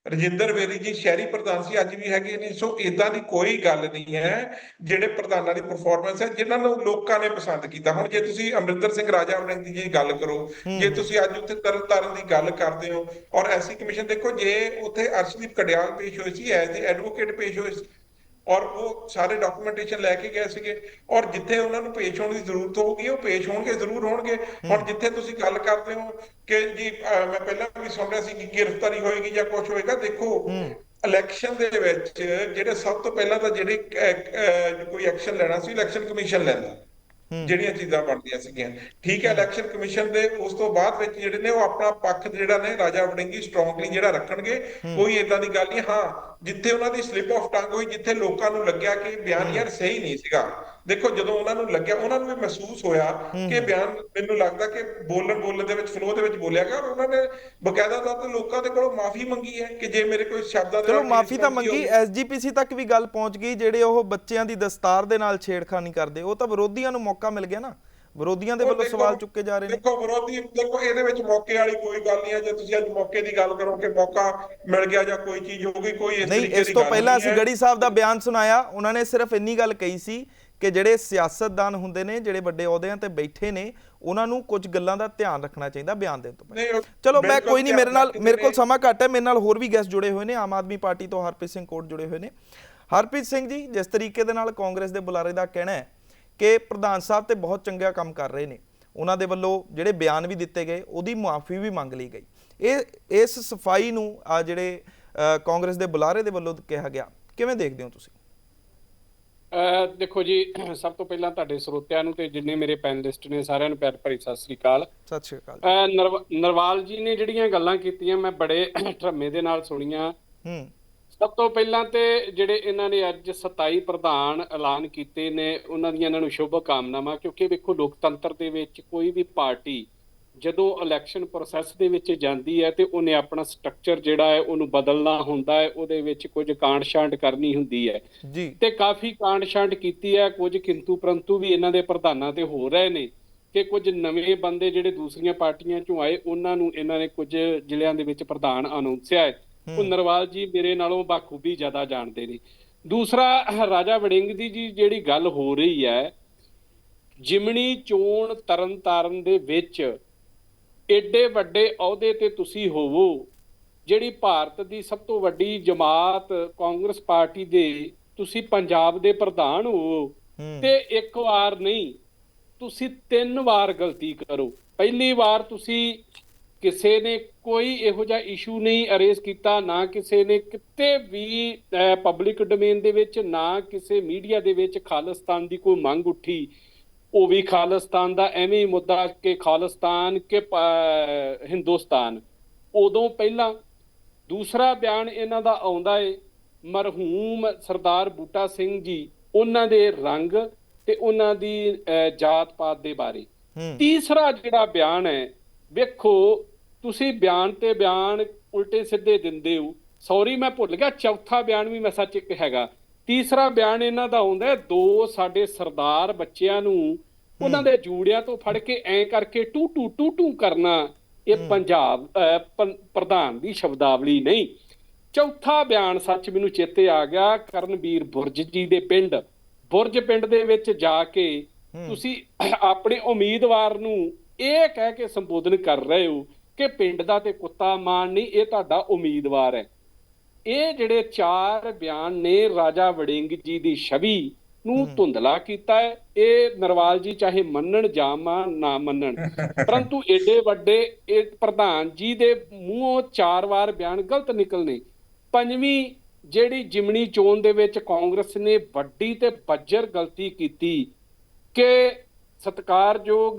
ਰਜਿੰਦਰ ਵੇਰੀ ਜੀ ਸ਼ਹਿਰੀ ਪ੍ਰਧਾਨ ਸੀ ਅੱਜ ਵੀ ਹੈਗੇ ਨੇ। ਸੋ ਇਦਾਂ ਦੀ ਕੋਈ ਗੱਲ ਨਹੀਂ ਹੈ ਜਿਹੜੇ ਪ੍ਰਧਾਨਾਂ ਦੀ ਪਰਫਾਰਮੈਂਸ ਹੈ ਜਿਨ੍ਹਾਂ ਨੂੰ ਲੋਕਾਂ ਨੇ ਪਸੰਦ ਕੀਤਾ। ਹੁਣ ਜੇ ਤੁਸੀਂ ਅਮਰਿੰਦਰ ਸਿੰਘ ਰਾਜਾ ਵੜਿੰਗ ਦੀ ਜੇ ਗੱਲ ਕਰੋ ਜੇ ਤੁਸੀਂ ਅੱਜ ਉੱਥੇ ਤਰਨਤਾਰਨ ਦੀ ਗੱਲ ਕਰਦੇ ਹੋ ਔਰ ਐਸੀ ਕਮਿਸ਼ਨ ਦੇਖੋ ਜੇ ਉੱਥੇ ਅਰਸ਼ਦੀਪ ਕੜਿਆਲ ਪੇਸ਼ ਹੋਏ ਸੀ ਐਜ਼ ਐਡਵੋਕੇਟ ਪੇਸ਼ ਹੋਏ ਸੀ ਔਰ ਉਹ ਸਾਰੇ ਡਾਕੂਮੈਂਟੇਸ਼ਨ ਲੈ ਕੇ ਗਏ ਸੀਗੇ। ਔਰ ਜਿੱਥੇ ਉਹਨਾਂ ਨੂੰ ਪੇਸ਼ ਹੋਣ ਦੀ ਜ਼ਰੂਰਤ ਹੋਊਗੀ ਉਹ ਪੇਸ਼ ਹੋਣਗੇ ਜ਼ਰੂਰ ਹੋਣਗੇ। ਹੁਣ ਜਿੱਥੇ ਤੁਸੀਂ ਗੱਲ ਕਰਦੇ ਹੋ ਕਿ ਜੀ ਮੈਂ ਪਹਿਲਾਂ ਵੀ ਸੁਣ ਰਿਹਾ ਸੀ ਕਿ ਗ੍ਰਿਫਤਾਰੀ ਹੋਏਗੀ ਜਾਂ ਕੁਝ ਹੋਏਗਾ ਦੇਖੋ ਇਲੈਕਸ਼ਨ ਦੇ ਵਿੱਚ ਜਿਹੜੇ ਸਭ ਤੋਂ ਪਹਿਲਾਂ ਤਾਂ ਜਿਹੜੇ ਕੋਈ ਐਕਸ਼ਨ ਲੈਣਾ ਸੀ ਇਲੈਕਸ਼ਨ ਕਮਿਸ਼ਨ ਲੈਂਦਾ। ਜਿਹੜੀਆਂ ਚੀਜ਼ਾਂ ਬਣਦੀਆਂ ਸੀਗੀਆਂ। ਠੀਕ ਹੈ ਇਲੈਕਸ਼ਨ ਕਮਿਸ਼ਨ ਦੇ ਉਸ ਤੋਂ ਬਾਅਦ ਵਿੱਚ ਜਿਹੜੇ ਨੇ ਉਹ ਆਪਣਾ ਪੱਖ ਜਿਹੜਾ ਨੇ ਰਾਜਾ ਵੜਿੰਗੀ ਸਟਰੋਂਗਲੀ ਜਿਹੜਾ ਰੱਖਣਗੇ ਕੋਈ ਇਦਾਂ ਦੀ ਗੱਲ ਨਹੀਂ। ਹਾਂ ਜਿੱਥੇ ਉਹਨਾਂ ਦੀ ਸਲਿਪ ਆਫ ਟੰਗ ਹੋਈ ਜਿੱਥੇ ਲੋਕਾਂ ਨੂੰ ਲੱਗਿਆ ਕਿ ਬਿਆਨ ਯਾਰ ਸਹੀ ਨਹੀਂ ਸੀਗਾ। ਦੇਖੋ ਜਦੋਂ ਉਹਨਾਂ ਨੂੰ ਲੱਗਿਆ ਉਹਨਾਂ ਨੂੰ ਵੀ ਮਹਿਸੂਸ ਹੋਇਆ ਕਿ ਬਿਆਨ ਮੈਨੂੰ ਲੱਗਦਾ ਕਿ ਬੋਲਣ ਬੋਲਣ ਦੇ ਵਿੱਚ ਫਲੋ ਦੇ ਵਿੱਚ ਬੋਲਿਆ ਗਿਆ ਔਰ ਉਹਨਾਂ ਨੇ ਬਕਾਇਦਾ ਤੌਰ ਤੇ ਲੋਕਾਂ ਦੇ ਕੋਲੋਂ ਮਾਫੀ ਮੰਗੀ ਹੈ ਕਿ ਜੇ ਮੇਰੇ ਕੋਈ ਸ਼ਬਦਾਂ ਦੇ ਚਲੋ ਮਾਫੀ ਤਾਂ ਮੰਗੀ। ਐਸਜੀਪੀਸੀ ਤੱਕ ਵੀ ਗੱਲ ਪਹੁੰਚ ਗਈ ਜਿਹੜੇ ਉਹ ਬੱਚਿਆਂ ਦੀ ਦਸਤਾਰ ਦੇ ਨਾਲ ਛੇੜਖਾਨੀ ਕਰਦੇ ਉਹ ਤਾਂ ਵਿਰੋਧੀਆਂ ਨੂੰ ਮੌਕਾ ਮਿਲ ਗਿਆ ਨਾ ਵਿਰੋਧੀਆਂ ਦੇ ਵੱਲੋਂ ਸਵਾਲ ਚੁੱਕੇ ਜਾ ਰਹੇ ਨੇ ਦੇਖੋ ਵਿਰੋਧੀ ਦੇਖੋ ਇਹਦੇ ਵਿੱਚ ਮੌਕੇ ਵਾਲੀ ਕੋਈ ਗੱਲ ਨਹੀਂ ਹੈ ਜੇ ਤੁਸੀਂ ਅੱਜ ਮੌਕੇ ਦੀ ਗੱਲ ਕਰੋ ਕਿ ਮੌਕਾ ਮਿਲ ਗਿਆ ਜਾਂ ਕੋਈ ਚੀਜ਼ ਹੋ ਗਈ ਕੋਈ ਇਸ ਨਹੀਂ ਤਰੀਕੇ ਇਸ ਦੀ ਤੋਂ ਗੱਲ ਪਹਿਲਾਂ ਨਹੀਂ ਅਸੀਂ। ਗੜੀ ਸਾਹਿਬ ਦਾ ਬਿਆਨ ਸੁਣਾਇਆ ਉਹਨਾਂ ਨੇ ਸਿਰਫ ਇੰਨੀ ਗੱਲ ਕਹੀ ਸੀ ਕਿ ਜਿਹੜੇ ਸਿਆਸਤਦਾਨ ਹੁੰਦੇ ਨੇ ਜਿਹੜੇ ਵੱਡੇ ਅਹੁਦਿਆਂ ਤੇ ਬੈਠੇ ਨੇ ਉਹਨਾਂ ਨੂੰ ਕੁਝ ਗੱਲਾਂ ਦਾ ਧਿਆਨ ਰੱਖਣਾ ਚਾਹੀਦਾ ਬਿਆਨ ਦੇਣ ਤੋਂ ਪਹਿਲਾਂ। ਚਲੋ ਮੈਂ ਕੋਈ ਨਹੀਂ ਮੇਰੇ ਨਾਲ ਮੇਰੇ ਕੋਲ ਸਮਾਂ ਘੱਟ ਹੈ ਮੇਰੇ ਨਾਲ ਹੋਰ ਵੀ ਗੈਸਟ ਜੁੜੇ ਹੋਏ ਨੇ ਆਮ ਆਦਮੀ ਪਾਰਟੀ ਤੋਂ ਹਰਪ੍ਰੀਤ ਸਿੰਘ ਕੋਟ ਜੁੜੇ ਹੋਏ ਨੇ। ਹਰਪ੍ਰੀਤ ਸਿੰਘ ਜੀ ਜਿਸ ਤਰੀਕੇ ਦੇ ਨਾਲ ਕਾਂਗਰਸ ਦੇ ਬੁਲਾਰੇ ਦਾ ਕਹਿਣਾ ਹੈ ਕਿ ਪ੍ਰਧਾਨ ਸਾਹਿਬ ਤੇ ਬਹੁਤ ਚੰਗਾ ਕੰਮ ਕਰ ਰਹੇ ਨੇ। ਉਹਨਾਂ ਦੇ ਵੱਲੋਂ ਜਿਹੜੇ ਬਿਆਨ ਵੀ ਦਿੱਤੇ ਗਏ ਉਹਦੀ ਮੁਆਫੀ ਵੀ ਮੰਗ ਲਈ ਗਈ। ਇਹ ਇਸ ਸਫ਼ਾਈ ਨੂੰ ਆ ਜਿਹੜੇ ਕਾਂਗਰਸ ਦੇ ਬੁਲਾਰੇ ਦੇ ਵੱਲੋਂ ਕਿਹਾ ਗਿਆ। ਕਿਵੇਂ ਦੇਖਦੇ ਹੋ ਤੁਸੀਂ? ਦੇਖੋ ਜੀ *clears throat* ਸਭ ਤੋਂ ਪਹਿਲਾਂ ਤੁਹਾਡੇ ਸਰੋਤਿਆਂ ਨੂੰ ਤੇ ਜਿੰਨੇ ਮੇਰੇ ਪੈਨਲਿਸਟ ਨੇ ਸਾਰਿਆਂ ਨੂੰ ਪਿਆਰ ਭਰੀ ਸਤਿ ਸ੍ਰੀ ਅਕਾਲ। ਸਤਿ ਸ਼੍ਰੀ ਅਕਾਲ ਨਰਵਾਲ ਜੀ ਨੇ ਜਿਹੜੀਆਂ ਗੱਲਾਂ ਕੀਤੀਆਂ ਮੈਂ ਬੜੇ *clears throat* ਧਰਮੇ ਦੇ ਨਾਲ ਸੁਣੀਆਂ। ਹੂੰ। ਸਭ ਤੋਂ ਪਹਿਲਾਂ ਤੇ ਜਿਹੜੇ ਇਹਨਾਂ ਨੇ ਅੱਜ 27 ਪ੍ਰਧਾਨ ਐਲਾਨ ਕੀਤੇ ਨੇ ਉਹਨਾਂ ਦੀਆਂ ਇਹਨਾਂ ਨੂੰ ਸ਼ੁਭ ਕਾਮਨਾਵਾਂ ਕਿਉਂਕਿ ਵੇਖੋ ਲੋਕਤੰਤਰ ਦੇ ਵਿੱਚ ਕੋਈ ਵੀ ਪਾਰਟੀ ਜਦੋਂ ਇਲੈਕਸ਼ਨ ਪ੍ਰੋਸੈਸ ਦੇ ਵਿੱਚ ਜਾਂਦੀ ਹੈ ਤੇ ਉਹਨੇ ਆਪਣਾ ਸਟਰਕਚਰ ਜਿਹੜਾ ਹੈ ਉਹਨੂੰ ਬਦਲਣਾ ਹੁੰਦਾ ਹੈ ਉਹਦੇ ਵਿੱਚ ਕੁਝ ਕਾਂਡ-ਛਾਂਟ ਕਰਨੀ ਹੁੰਦੀ ਹੈ। ਜੀ। ਤੇ ਕਾਫੀ ਕਾਂਡ-ਛਾਂਟ ਕੀਤੀ ਹੈ ਕੁਝ ਕਿੰਤੂ ਪ੍ਰੰਤੂ ਵੀ ਇਹਨਾਂ ਦੇ ਪ੍ਰਧਾਨਾਂ ਤੇ ਹੋ ਰਹੇ ਨੇ ਕਿ ਕੁਝ ਨਵੇਂ ਬੰਦੇ ਜਿਹੜੇ ਦੂਸਰੀਆਂ ਪਾਰਟੀਆਂ ਚੋਂ ਆਏ ਉਹਨਾਂ ਨੂੰ ਇਹਨਾਂ ਨੇ ਕੁਝ ਜ਼ਿਲ੍ਹਿਆਂ ਦੇ ਵਿੱਚ ਪ੍ਰਧਾਨ ਅਨਾਉਂਸਿਆ ਹੈ। ਉਹ ਨਰਵਾਲ ਜੀ ਮੇਰੇ ਨਾਲੋਂ ਬਾਖੂਬੀ ਜ਼ਿਆਦਾ ਜਾਣਦੇ ਨੇ। ਦੂਸਰਾ ਰਾਜਾ ਵੜਿੰਗ ਦੀ ਜੀ ਜਿਹੜੀ ਗੱਲ ਹੋ ਰਹੀ ਹੈ ਜਿਮਣੀ ਚੋਣ ਤਰਨਤਾਰਨ ਦੇ ਵਿੱਚ ਏਡੇ ਵੱਡੇ ਅਹੁਦੇ ਤੇ ਤੁਸੀਂ ਹੋਵੋ ਜਿਹੜੀ ਭਾਰਤ ਦੀ ਸਭ ਤੋਂ ਵੱਡੀ ਜਮਾਤ ਕਾਂਗਰਸ ਪਾਰਟੀ ਦੇ ਤੁਸੀਂ ਪੰਜਾਬ ਦੇ ਪ੍ਰਧਾਨ ਹੋ। ਤੇ ਇੱਕ ਵਾਰ ਨਹੀਂ ਤੁਸੀਂ ਤਿੰਨ ਵਾਰ ਗਲਤੀ ਕਰੋ। ਪਹਿਲੀ ਵਾਰ ਤੁਸੀਂ ਕਿਸੇ ਨੇ ਕੋਈ ਇਹੋ ਜਿਹਾ ਇਸ਼ੂ ਨਹੀਂ ਅਰੇਜ਼ ਕੀਤਾ ਨਾ ਕਿਸੇ ਨੇ ਕਿਤੇ ਵੀ ਪਬਲਿਕ ਡੋਮੇਨ ਦੇ ਵਿੱਚ ਨਾ ਕਿਸੇ ਮੀਡੀਆ ਦੇ ਵਿੱਚ ਖਾਲਿਸਤਾਨ ਦੀ ਕੋਈ ਮੰਗ ਉੱਠੀ। ਉਹ ਵੀ ਖਾਲਿਸਤਾਨ ਦਾ ਐਵੇਂ ਹੀ ਮੁੱਦਾ ਕਿ ਖਾਲਿਸਤਾਨ ਕਿ ਹਿੰਦੁਸਤਾਨ। ਉਦੋਂ ਪਹਿਲਾਂ ਦੂਸਰਾ ਬਿਆਨ ਇਹਨਾਂ ਦਾ ਆਉਂਦਾ ਏ ਮਰਹੂਮ ਸਰਦਾਰ ਬੂਟਾ ਸਿੰਘ ਜੀ ਉਹਨਾਂ ਦੇ ਰੰਗ ਤੇ ਉਹਨਾਂ ਦੀ ਜਾਤ ਪਾਤ ਦੇ ਬਾਰੇ। ਤੀਸਰਾ ਜਿਹੜਾ ਬਿਆਨ ਹੈ ਵੇਖੋ ਤੁਸੀਂ ਬਿਆਨ ਤੇ ਬਿਆਨ ਉਲਟੇ ਸਿੱਧੇ ਦਿੰਦੇ ਹੋ। ਸੌਰੀ ਮੈਂ ਭੁੱਲ ਗਿਆ ਚੌਥਾ ਬਿਆਨ ਵੀ ਮੈਂ ਸੱਚ ਇੱਕ ਹੈਗਾ। ਤੀਸਰਾ ਬਿਆਨ ਇਹਨਾਂ ਦਾ ਆਉਂਦਾ ਹੈ, ਦੋ ਸਾਡੇ ਸਰਦਾਰ ਬੱਚਿਆਂ ਨੂੰ ਉਹਨਾਂ ਦੇ ਜੂੜਿਆਂ ਤੋਂ ਫੜ ਕੇ ਐਂ ਕਰਕੇ ਟੂ ਟੂ ਟੂ ਟੂ ਕਰਨਾ ਇਹ ਪੰਜਾਬ ਪ੍ਰਧਾਨ ਦੀ ਸ਼ਬਦਾਵਲੀ ਨਹੀਂ। ਚੌਥਾ ਬਿਆਨ ਸੱਚ ਮੈਨੂੰ ਚੇਤੇ ਆ ਗਿਆ ਕਰਨਵੀਰ ਬੁਰਜ ਜੀ ਦੇ ਪਿੰਡ। ਬੁਰਜ ਪਿੰਡ ਦੇ ਵਿੱਚ ਜਾ ਕੇ ਤੁਸੀਂ ਆਪਣੇ ਉਮੀਦਵਾਰ ਨੂੰ ਇਹ ਕਹਿ ਕੇ ਸੰਬੋਧਨ ਕਰ ਰਹੇ ਹੋ ਕਿ ਪਿੰਡ ਦਾ ਤੇ ਕੁੱਤਾ ਮਾਨ ਨਹੀਂ ਇਹ ਤੁਹਾਡਾ ਉਮੀਦਵਾਰ ਹੈ। ਇਹ ਜਿਹੜੇ ਚਾਰ ਬਿਆਨ ਨੇ ਰਾਜਾ ਵੜਿੰਗ ਜੀ ਦੀ ਛਵੀ ਨੂੰ ਧੁੰਦਲਾ ਕੀਤਾ ਹੈ। ਇਹ ਨਰਵਾਲ ਜੀ ਚਾਹੇ ਮੰਨਣ ਜਾਂ ਮਾ- ਨਾ ਮੰਨਣ। *laughs* ਪਰੰਤੂ ਏਡੇ ਵੱਡੇ ਇਹ ਪ੍ਰਧਾਨ ਜੀ ਦੇ ਮੂੰਹੋਂ ਚਾਰ ਵਾਰ ਬਿਆਨ ਗਲਤ ਨਿਕਲਨੇ। ਪੰਜਵੀਂ ਜਿਹੜੀ ਜਿਮਣੀ ਚੋਣ ਦੇ ਵਿੱਚ ਕਾਂਗਰਸ ਨੇ ਵੱਡੀ ਤੇ ਬੱਜਰ ਗਲਤੀ ਕੀਤੀ ਕਿ ਸਤਕਾਰਯੋਗ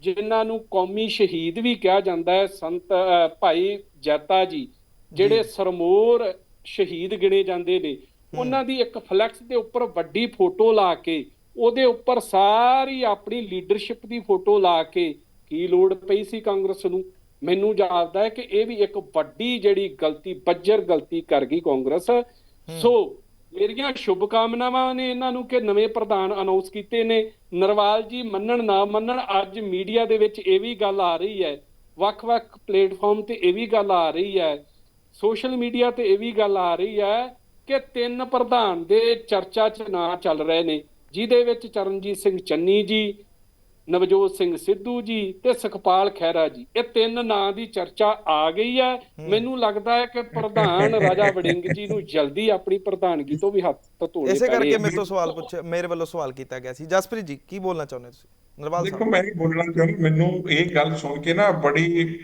ਜਿਨ੍ਹਾਂ ਨੂੰ ਕੌਮੀ ਸ਼ਹੀਦ ਵੀ ਕਿਹਾ ਜਾਂਦਾ ਹੈ ਸੰਤ ਭਾਈ ਜੈਤਾ ਜੀ ਜਿਹੜੇ ਸਰਮੋਰ ਸ਼ਹੀਦ ਗਿਣੇ ਜਾਂਦੇ ਨੇ। ਉਹਨਾਂ ਦੀ ਇੱਕ ਫਲੈਕਸ ਦੇ ਉੱਪਰ ਵੱਡੀ ਫੋਟੋ ਲਾ ਕੇ ਉਹਦੇ ਉੱਪਰ ਸਾਰੀ ਆਪਣੀ ਲੀਡਰਸ਼ਿਪ ਦੀ ਫੋਟੋ ਲਾ ਕੇ ਕੀ ਲੋੜ ਪਈ ਸੀ ਕਾਂਗਰਸ ਨੂੰ? ਮੈਨੂੰ ਜਾਪਦਾ ਹੈ ਕਿ ਇਹ ਵੀ ਇੱਕ ਵੱਡੀ ਜਿਹੜੀ ਗਲਤੀ ਬੱਜਰ ਗਲਤੀ ਕਰ ਗਈ ਕਾਂਗਰਸ। ਸੋ ਮੇਰੀਆਂ ਸ਼ੁਭ ਕਾਮਨਾਵਾਂ ਨੇ ਇਹਨਾਂ ਨੂੰ ਕਿ ਨਵੇਂ ਪ੍ਰਧਾਨ ਅਨਾਉਂਸ ਕੀਤੇ ਨੇ। ਨਰਵਾਲ ਜੀ ਮੰਨਣ ਨਾ ਮੰਨਣ ਅੱਜ ਮੀਡੀਆ ਦੇ ਵਿੱਚ ਇਹ ਵੀ ਗੱਲ ਆ ਰਹੀ ਹੈ। ਵੱਖ-ਵੱਖ ਪਲੇਟਫਾਰਮ ਤੇ ਇਹ ਵੀ ਗੱਲ ਆ ਰਹੀ ਹੈ। ਸੋਸ਼ਲ ਮੀਡੀਆ ਤੇ ਇਹ ਵੀ ਗੱਲ ਆ ਰਹੀ ਹੈ ਕਿ ਤਿੰਨ ਪ੍ਰਧਾਨ ਦੇ ਚਰਚਾ 'ਚ ਨਾਂ ਚੱਲ ਰਹੇ ਨੇ ਜਿਹਦੇ ਵਿੱਚ ਚਰਨਜੀਤ ਸਿੰਘ ਚੰਨੀ ਜੀ ਨਵਜੋਤ ਸਿੰਘ ਸਿੱਧੂ ਜੀ ਤੇ ਸੁਖਪਾਲ ਖਹਿਰਾ ਜੀ। ਇਹ ਤਿੰਨ ਨਾਂ ਦੀ ਚਰਚਾ ਆ ਗਈ ਹੈ। ਮੈਨੂੰ ਲੱਗਦਾ ਹੈ ਕਿ ਪ੍ਰਧਾਨ *laughs* ਰਾਜਾ ਵੜਿੰਗ ਜੀ ਨੂੰ ਜਲਦੀ ਆਪਣੀ ਪ੍ਰਧਾਨਗੀ ਤੋਂ ਵੀ ਹੱਥ ਧੋਣੇ ਇਸੇ ਕਰਕੇ ਮੇਰੇ ਤੋਂ ਸਵਾਲ ਪੁੱਛਿਆ ਮੇਰੇ ਵੱਲੋਂ ਸਵਾਲ ਕੀਤਾ ਗਿਆ ਸੀ। ਜਸਪ੍ਰੀਤ ਜੀ ਕੀ ਬੋਲਣਾ ਚਾਹੁੰਦੇ ਤੁਸੀਂ? ਨਰਵਾਲ ਦੇਖੋ ਸਾਹਿਬ। ਮੈਂ ਵੀ ਬੋਲਣਾ ਚਾਹੁੰਦਾ ਮੈਨੂੰ ਇਹ ਗੱਲ ਸੁਣ ਕੇ ਨਾ ਬੜੀ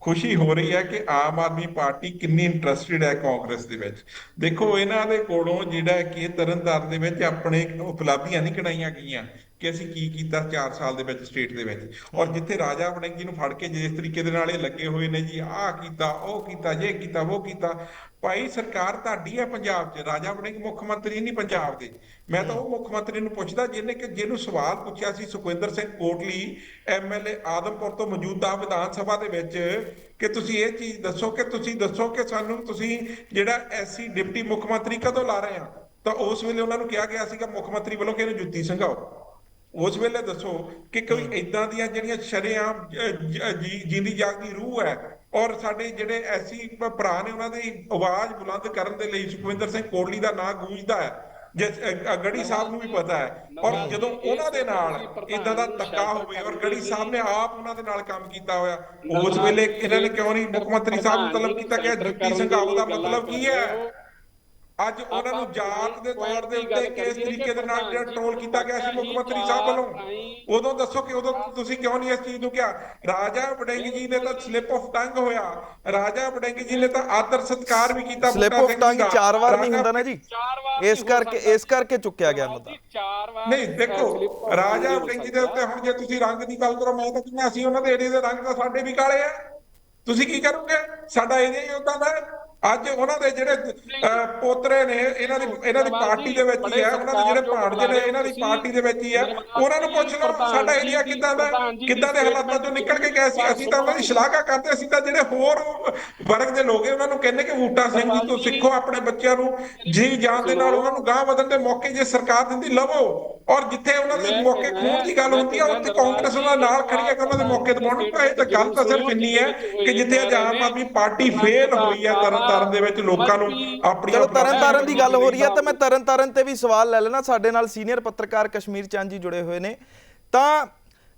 ਖੁਸ਼ੀ ਹੋ ਰਹੀ ਹੈ ਕਿ ਆਮ ਆਦਮੀ ਪਾਰਟੀ ਕਿੰਨੀ ਇੰਟਰਸਟਿਡ ਹੈ ਕਾਂਗਰਸ ਦੇ ਵਿੱਚ। ਦੇਖੋ, ਇਹਨਾਂ ਦੇ ਕੋਲੋਂ ਜਿਹੜਾ ਕਿ ਤਰਨਤਾਰਨ ਦੇ ਵਿੱਚ ਆਪਣੇ ਉਪਲਬਧੀਆਂ ਨਹੀਂ ਕਢਾਈਆਂ ਗਈਆਂ। ਕਿ ਅਸੀਂ ਕੀ ਕੀਤਾ 4 ਸਾਲ ਦੇ ਵਿੱਚ ਸਟੇਟ ਦੇ ਵਿੱਚ? ਔਰ ਜਿੱਥੇ ਰਾਜਾ ਵੜਿੰਗ ਜੀ ਨੂੰ ਫੜ ਕੇ ਜਿਸ ਤਰੀਕੇ ਦੇ ਨਾਲ ਇਹ ਲੱਗੇ ਹੋਏ ਨੇ ਜੀ, ਆਹ ਕੀਤਾ, ਉਹ ਕੀਤਾ, ਜੇ ਕੀਤਾ, ਉਹ ਕੀਤਾ, ਭਾਈ ਸਰਕਾਰ ਤੁਹਾਡੀ ਹੈ ਪੰਜਾਬ 'ਚ? ਰਾਜਾ ਵੜਿੰਗ ਮੁੱਖ ਮੰਤਰੀ ਨਹੀਂ ਪੰਜਾਬ ਦੇ। ਮੈਂ ਤਾਂ ਉਹ ਮੁੱਖ ਮੰਤਰੀ ਨੂੰ ਪੁੱਛਦਾ ਜਿਹਨੇ ਕਿ ਜਿਹਨੂੰ ਸਵਾਲ ਪੁੱਛਿਆ ਸੀ ਸੁਖਵਿੰਦਰ ਸਿੰਘ ਕੋਟਲੀ ਐਮਐਲਏ ਆਦਮਪੁਰ ਤੋਂ ਮੌਜੂਦਾ ਵਿਧਾਨ ਸਭਾ ਦੇ ਵਿੱਚ ਕਿ ਤੁਸੀਂ ਇਹ ਚੀਜ਼ ਦੱਸੋ ਕਿ ਤੁਸੀਂ ਦੱਸੋ ਕਿ ਸਾਨੂੰ ਤੁਸੀਂ ਜਿਹੜਾ ਐਸੀ ਡਿਪਟੀ ਮੁੱਖ ਮੰਤਰੀ ਕਦੋਂ ਲਾ ਰਹੇ ਆ? ਤਾਂ ਉਸ ਵੇਲੇ ਉਹਨਾਂ ਨੂੰ ਕਿਹਾ ਗਿਆ ਸੀਗਾ ਮੁੱਖ ਮੰਤਰੀ ਵੱਲੋਂ ਕਿ ਇਹਨੂੰ ਜੁੱਤੀ ਸੰਘਾਓ। ਉਸ ਵੇਲੇ ਦੱਸੋ ਕਿ ਕੋਈ ਇਦਾਂ ਦੀਆਂ ਜਿਹੜੀਆਂ ਸ਼ਰੇਆਮ ਜਿੰਦੀ ਜਾਗਦੀ ਰੂਹ ਹੈ ਔਰ ਸਾਡੇ ਜਿਹੜੇ ਐਸੀ ਭਰਾ ਨੇ ਉਹਨਾਂ ਦੀ ਆਵਾਜ਼ ਬੁਲੰਦ ਕਰਨ ਦੇ ਲਈ ਸੁਖਵਿੰਦਰ ਸਿੰਘ ਕੋਟਲੀ ਦਾ ਨਾਂ ਗੂੰਜਦਾ ਹੈ ਜਿਸ ਗੜੀ ਸਾਹਿਬ ਨੂੰ ਵੀ ਪਤਾ ਹੈ ਔਰ ਜਦੋਂ ਉਹਨਾਂ ਦੇ ਨਾਲ ਇਦਾਂ ਦਾ ਧੱਕਾ ਹੋਵੇ ਔਰ ਗੜੀ ਸਾਹਿਬ ਨੇ ਆਪ ਉਹਨਾਂ ਦੇ ਨਾਲ ਕੰਮ ਕੀਤਾ ਹੋਇਆ ਉਸ ਵੇਲੇ ਇਹਨਾਂ ਨੇ ਕਿਉਂ ਨਹੀਂ ਮੁੱਖ ਮੰਤਰੀ ਸਾਹਿਬ ਨੂੰ ਤਲਬ ਕੀਤਾ ਕਿ ਜੁੱਤੀ ਸੰਘਾਓ ਦਾ ਮਤਲਬ ਕੀ ਹੈ? ਅੱਜ ਉਹਨਾਂ ਨੂੰ ਜਾਤ ਦੇ ਤੌਰ ਦੇ ਉੱਤੇ ਕਿਸ ਤਰੀਕੇ ਦੇ ਨਾਲ ਜਿਹੜਾ ਟ੍ਰੋਲ ਕੀਤਾ ਗਿਆ ਸੀ ਮੁੱਖ ਮੰਤਰੀ ਸਾਹਿਬ ਵੱਲੋਂ? ਉਦੋਂ ਦੱਸੋ ਕਿ ਉਦੋਂ ਤੁਸੀਂ ਕਿਉਂ ਨਹੀਂ ਇਸ ਚੀਜ਼ ਨੂੰ ਕਿਹਾ? ਰਾਜਾ ਵੜਿੰਗ ਜੀ ਨੇ ਤਾਂ ਸਲਿਪ ਆਫ ਟੰਗ ਹੋਇਆ। ਰਾਜਾ ਵੜਿੰਗ ਜੀ ਨੇ ਤਾਂ ਆਦਰ ਸਤਕਾਰ ਵੀ ਕੀਤਾ ਸਲਿਪ ਆਫ ਟੰਗ। ਚਾਰ ਵਾਰ ਨਹੀਂ ਹੁੰਦਾ ਨਾ ਜੀ। ਇਸ ਕਰਕੇ ਇਸ ਕਰਕੇ ਚੁੱਕਿਆ ਗਿਆ ਮੁੱਦਾ। ਚਾਰ ਵਾਰ ਨਹੀਂ ਦੇਖੋ ਰਾਜਾ ਵੜਿੰਗ ਜੀ ਦੇ ਉੱਤੇ ਹੁਣ ਜੇ ਤੁਸੀਂ ਰੰਗ ਦੀ ਗੱਲ ਕਰੋ ਮੈਂ ਤਾਂ ਕਹਿੰਦਾ ਅਸੀਂ ਉਹਨਾਂ ਦੇ ਏਰੀਏ ਦੇ ਰੰਗ ਤਾਂ ਸਾਡੇ ਵੀ ਕਾਲੇ ਆ। ਤੁਸੀਂ ਕੀ ਕਰੋਗੇ? ਸਾਡਾ ਏਰੀਆ ਹੀ ਉਦਾਂ ਦਾ ਹੈ। ਅੱਜ ਉਹਨਾਂ ਦੇ ਜਿਹੜੇ ਪੋਤਰੇ ਨੇ ਇਹਨਾਂ ਦੀ ਇਹਨਾਂ ਦੀ ਪਾਰਟੀ ਦੇ ਵਿੱਚ ਹੀ ਹੈ। ਉਹਨਾਂ ਦੇ ਜਿਹੜੇ ਭਾਣਜੇ ਨੇ ਇਹਨਾਂ ਦੀ ਪਾਰਟੀ ਦੇ ਵਿੱਚ ਹੀ ਹੈ। ਉਹਨਾਂ ਨੂੰ ਪੁੱਛ ਲਓ ਸਾਡਾ ਏਰੀਆ ਕਿੱਦਾਂ ਦਾ? ਕਿੱਦਾਂ ਦੇ ਹਾਲਾਤਾਂ ਚੋਂ ਨਿਕਲ ਕੇ ਗਏ ਸੀ? ਅਸੀਂ ਤਾਂ ਉਹਨਾਂ ਦੀ ਸ਼ਲਾਘਾ ਕਰਦੇ ਅਸੀਂ ਤਾਂ ਜਿਹੜੇ ਹੋਰ ਵਰਗ ਦੇ ਲੋਕ ਹੈ ਉਹਨਾਂ ਨੂੰ ਕਹਿੰਦੇ ਕਿ ਬੂਟਾ ਸਿੰਘ ਜੀ ਤੋਂ ਸਿੱਖੋ ਆਪਣੇ ਬੱਚਿਆਂ ਨੂੰ ਜੀ ਜਾਨ ਦੇ ਨਾਲ ਉਹਨਾਂ ਨੂੰ ਗਾਂ ਵਧਣ ਦੇ ਮੌਕੇ ਜੇ ਸਰਕਾਰ ਦਿੰਦੀ ਲਵੋ। ਔਰ ਜਿੱਥੇ ਉਹਨਾਂ ਦੇ ਮੌਕੇ ਖੂਨ ਦੀ ਗੱਲ ਹੁੰਦੀ ਹੈ ਉੱਥੇ ਕਾਂਗਰਸ ਉਹਨਾਂ ਨਾਲ ਖੜੀ ਹੈ ਕਿ ਉਹਨਾਂ ਦੇ ਮੌਕੇ ਦਬਾਉਣ ਨੂੰ ਇਹ ਤਾਂ ਗੱਲ ਤਾਂ ਸਿਰਫ ਇੰਨੀ ਹੈ ਕਿ ਜਿੱਥੇ ਆਮ ਆਦਮੀ ਪਾਰਟੀ ਫੇਲ ਹੋਈ ਹੈ ਤਰਨਤਾਰਨ ਦੇ ਵਿੱਚ ਲੋਕਾਂ ਨੂੰ ਆਪਣੀ ਚਲੋ ਤਰਨ ਤਾਰਨ ਦੀ ਗੱਲ ਹੋ ਰਹੀ ਹੈ ਤਾਂ ਮੈਂ ਤਰਨ ਤਾਰਨ ਤੇ ਵੀ ਸਵਾਲ ਲੈ ਲੈਣਾ। ਸਾਡੇ ਨਾਲ ਸੀਨੀਅਰ ਪੱਤਰਕਾਰ ਕਸ਼ਮੀਰ ਚੰਦ ਜੀ ਜੁੜੇ ਹੋਏ ਨੇ। ਤਾਂ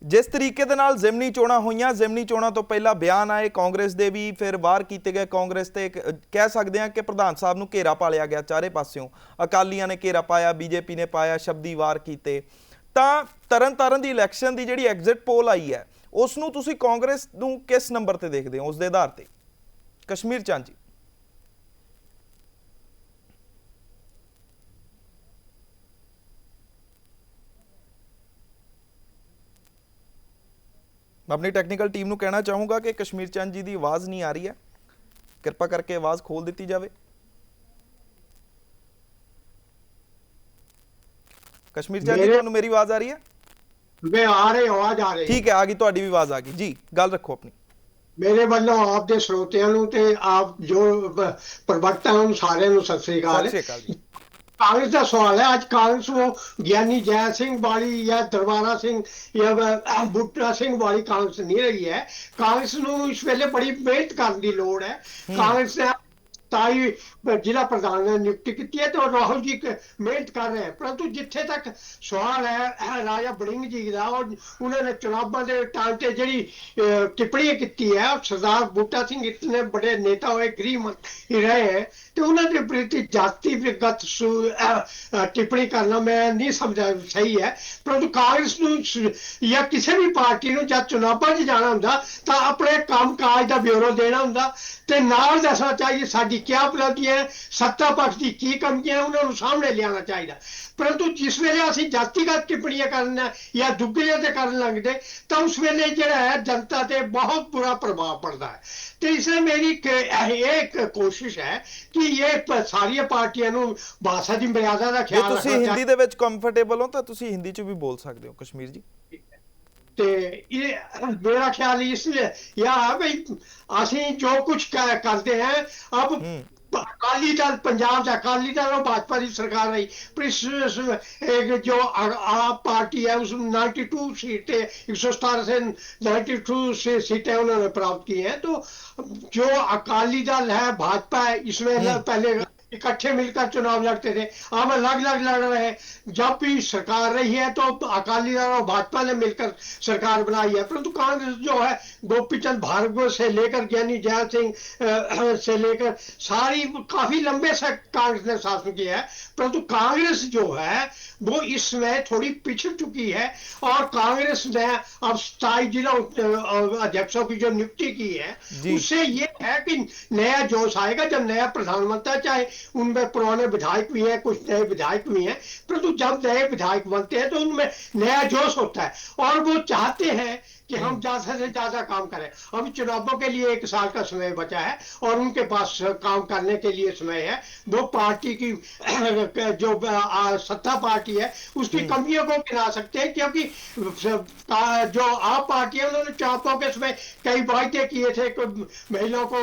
ਜਿਸ ਤਰੀਕੇ ਦੇ ਨਾਲ ਜ਼ਿਮਨੀ ਚੋਣਾਂ ਹੋਈਆਂ ਜ਼ਿਮਨੀ ਚੋਣਾਂ ਤੋਂ ਪਹਿਲਾਂ ਬਿਆਨ ਆਏ ਕਾਂਗਰਸ ਦੇ ਵੀ ਫਿਰ ਵਾਰ ਕੀਤੇ ਗਏ। ਕਾਂਗਰਸ ਤੇ ਕਹਿ ਸਕਦੇ ਹਾਂ ਕਿ ਪ੍ਰਧਾਨ ਸਾਹਿਬ ਨੂੰ ਘੇਰਾ ਪਾ ਲਿਆ ਗਿਆ ਚਾਰੇ ਪਾਸਿਓਂ। ਅਕਾਲੀਆਂ ਨੇ ਘੇਰਾ ਪਾਇਆ ਬੀਜੇਪੀ ਨੇ ਪਾਇਆ ਸ਼ਬਦੀ ਵਾਰ ਕੀਤੇ। ਤਾਂ ਤਰਨ ਤਾਰਨ ਦੀ ਇਲੈਕਸ਼ਨ ਦੀ ਜਿਹੜੀ ਐਗਜ਼ਿਟ ਪੋਲ ਆਈ ਹੈ ਉਸ ਨੂੰ ਤੁਸੀਂ ਕਾਂਗਰਸ ਨੂੰ ਕਿਸ ਨੰਬਰ ਤੇ ਦੇਖਦੇ ਹੋ? ਉਸ ਦੇ ਆਧਾਰ ਤੇ। ਕਸ਼ਮੀਰ ਚੰਦ ਜੀ। ਮੈਂ ਆਪਣੀ ਟੈਕਨੀਕਲ ਟੀਮ ਨੂੰ ਕਹਿਣਾ ਚਾਹੂੰਗਾ ਕਿ ਕਸ਼ਮੀਰ ਚੰਦ ਜੀ ਦੀ ਆਵਾਜ਼ ਨਹੀਂ ਆ ਰਹੀ ਹੈ। ਕਿਰਪਾ ਕਰਕੇ ਆਵਾਜ਼ ਖੋਲ ਦਿੱਤੀ ਜਾਵੇ। ਕਸ਼ਮੀਰ ਚੰਦ ਜੀ ਤੁਹਾਨੂੰ ਮੇਰੀ ਆਵਾਜ਼ ਆ ਰਹੀ ਹੈ? ਵੇ ਆ ਰਹੇ ਆਵਾਜ਼ ਆ ਰਹੀ ਠੀਕ ਹੈ ਆ ਗਈ ਤੁਹਾਡੀ ਵੀ ਆਵਾਜ਼ ਆ ਗਈ। ਜੀ ਗੱਲ ਰੱਖੋ ਆਪਣੀ। ਮੇਰੇ ਵੱਲੋਂ ਆਪ ਦੇ ਸਰੋਤਿਆਂ ਨੂੰ ਤੇ ਆਪ ਜੋ ਪ੍ਰਵਕਤਾ ਨੂੰ ਸਾਰਿਆਂ ਨੂੰ ਸਤਿ ਸ੍ਰੀ ਅਕਾਲ। ਸਤਿ ਸ਼੍ਰੀ ਅਕਾਲ ਜੀ। ਕਾਂਗਰਸ ਦਾ ਸਵਾਲ ਹੈ। ਅੱਜ ਕਾਂਗਰਸ ਨੂੰ ਗਿਆਨੀ ਜੈ ਸਿੰਘ ਵਾਲੀ ਜਾਂ ਦਰਬਾਰਾ ਸਿੰਘ ਜਾਂ ਬੁੱਟਾ ਸਿੰਘ ਵਾਲੀ ਕਾਂਗਰਸ ਨਹੀਂ ਰਹੀ ਹੈ। ਕਾਂਗਰਸ ਨੂੰ ਇਸ ਵੇਲੇ ਬੜੀ ਮਿਹਨਤ ਕਰਨ ਦੀ ਲੋੜ ਹੈ। ਕਾਂਗਰਸ ਤਾਂ ਹੀ ਜ਼ਿਲ੍ਹਾ ਪ੍ਰਧਾਨ ਨੇ ਨਿਯੁਕਤੀ ਕੀਤੀ ਹੈ ਤੇ ਉਹ ਰਾਹੁਲ ਜੀ ਮਿਹਨਤ ਕਰ ਰਹੇ ਹੈ। ਪਰੰਤੂ ਜਿੱਥੇ ਤੱਕ ਸਵਾਲ ਹੈ ਰਾਜਾ ਬੜਿੰਗ ਜੀ ਦਾ ਉਹਨਾਂ ਨੇ ਚੁਣਾਵਾਂ ਦੇ ਟਾਈਮ ਤੇ ਜਿਹੜੀ ਟਿੱਪਣੀ ਕੀਤੀ ਹੈ, ਉਹ ਸਰਦਾਰ ਬੂਟਾ ਸਿੰਘ ਇਤਨੇ ਬੜੇ ਨੇਤਾ ਹੋਏ ਗ੍ਰਹਿ ਮੰਤਰੀ ਰਹੇ ਹੈ ਤੇ ਉਹਨਾਂ ਦੇ ਪ੍ਰਤੀ ਜਾਤੀ ਵਿਗਤ ਟਿੱਪਣੀ ਕਰਨਾ ਮੈਂ ਨਹੀਂ ਸਮਝਦਾ ਸਹੀ ਹੈ। ਪਰੰਤੂ ਕਾਂਗਰਸ ਨੂੰ ਜਾਂ ਕਿਸੇ ਵੀ ਪਾਰਟੀ ਨੂੰ ਜਦ ਚੁਣਾਵਾਂ 'ਚ ਜਾਣਾ ਹੁੰਦਾ ਤਾਂ ਆਪਣੇ ਕੰਮ ਕਾਜ ਦਾ ਬਿਊਰੋ ਦੇਣਾ ਹੁੰਦਾ ਤੇ ਨਾਲ ਦੱਸਣਾ ਚਾਹੀਏ ਸਾਡੀ ਕੀ ਉਪਲਬਧੀਆਂ ਹੈ ਸੱਤਾ ਪੱਖ ਦੀ ਕੀ ਕਮੀਆਂ ਹੈ, ਉਹਨਾਂ ਨੂੰ ਸਾਹਮਣੇ ਲਿਆਉਣਾ ਚਾਹੀਦਾ। ਪਰੰਤੂ ਜਿਸ ਵੇਲੇ ਅਸੀਂ ਜਾਤੀਗਤ ਟਿੱਪਣੀਆਂ ਕਰਨ ਜਾਂ ਦੁੱਗਲੀਆਂ ਤੇ ਕਰਨ ਲੱਗਦੇ ਤਾਂ ਉਸ ਵੇਲੇ ਜਿਹੜਾ ਹੈ ਜਨਤਾ ਤੇ ਬਹੁਤ ਬੁਰਾ ਪ੍ਰਭਾਵ ਪੜਦਾ ਹੈ। ਤੇ ਇਸ ਲਈ ਮੇਰੀ ਇੱਕ ਕੋਸ਼ਿਸ਼ ਹੈ ਕਿ ਇਹ ਸਾਰੀਆਂ ਪਾਰਟੀਆਂ ਨੂੰ ਭਾਸ਼ਾ ਦੀ ਮਰਿਆਦਾ ਦਾ ਖਿਆਲ ਤੁਸੀਂ ਰੱਖਣਾ ਹਿੰਦੀ ਦੇ ਵਿੱਚ ਕੰਫਰਟੇਬਲ ਹੋ ਤਾਂ ਤੁਸੀਂ ਹਿੰਦੀ 'ਚ ਵੀ ਬੋਲ ਸਕਦੇ ਹੋ ਕਸ਼ਮੀਰ ਜੀ। ਤੇ ਇਹ ਮੇਰਾ ਖਿਆਲ ਇਸ ਲਈ ਇਹ ਹੈ ਵੀ ਅਸੀਂ ਜੋ ਕੁਝ ਕਰਦੇ हैं अब ਅਕਾਲੀ ਦਲ ਪੰਜਾਬ ਦਾ ਅਕਾਲੀ ਦਲ और भाजपा की सरकार रही पर इस इस- एक जो आ- आप पार्टी है उसमें 92 सीटें एक सौ सतारह से 92 से सीटें उन्होंने प्राप्त की हैं तो जो अकाली दल है भाजपा है इसमें ना पहले इकट्ठे मिलकर चुनाव लड़ते थे। अब अलग अलग लड़ रहे हैं। जब भी सरकार रही है तो अकाली दल और भाजपा ने मिलकर सरकार बनाई है। परंतु कांग्रेस जो है गोपीचंद भार्गव से लेकर ज्ञानी जैन सिंह से लेकर सारी काफ़ी लंबे से कांग्रेस ने शासन किया है। परंतु कांग्रेस जो है वो इसमें थोड़ी पिछड़ चुकी है और कांग्रेस ने अब स्थायी जिला अध्यक्षों की जो नियुक्ति की है उससे ये है कि नया जोश आएगा। जब नया प्रधानमंत्री चाहे उनमें पुराने विधायक भी हैं कुछ नए विधायक भी हैं परंतु जब नए विधायक बनते हैं तो उनमें नया जोश होता है और वो चाहते हैं कि हम ज़्यादा से ज़्यादा काम करें। अभी चुनावों के लिए एक साल का समय बचा है और उनके पास काम करने के लिए समय है। वो पार्टी की जो सत्ता पार्टी है उसकी कमियों को गिरा सकते हैं क्योंकि जो आप पार्टी है उन्होंने चुनावों के समय कई वायदे किए थे। महिलाओं को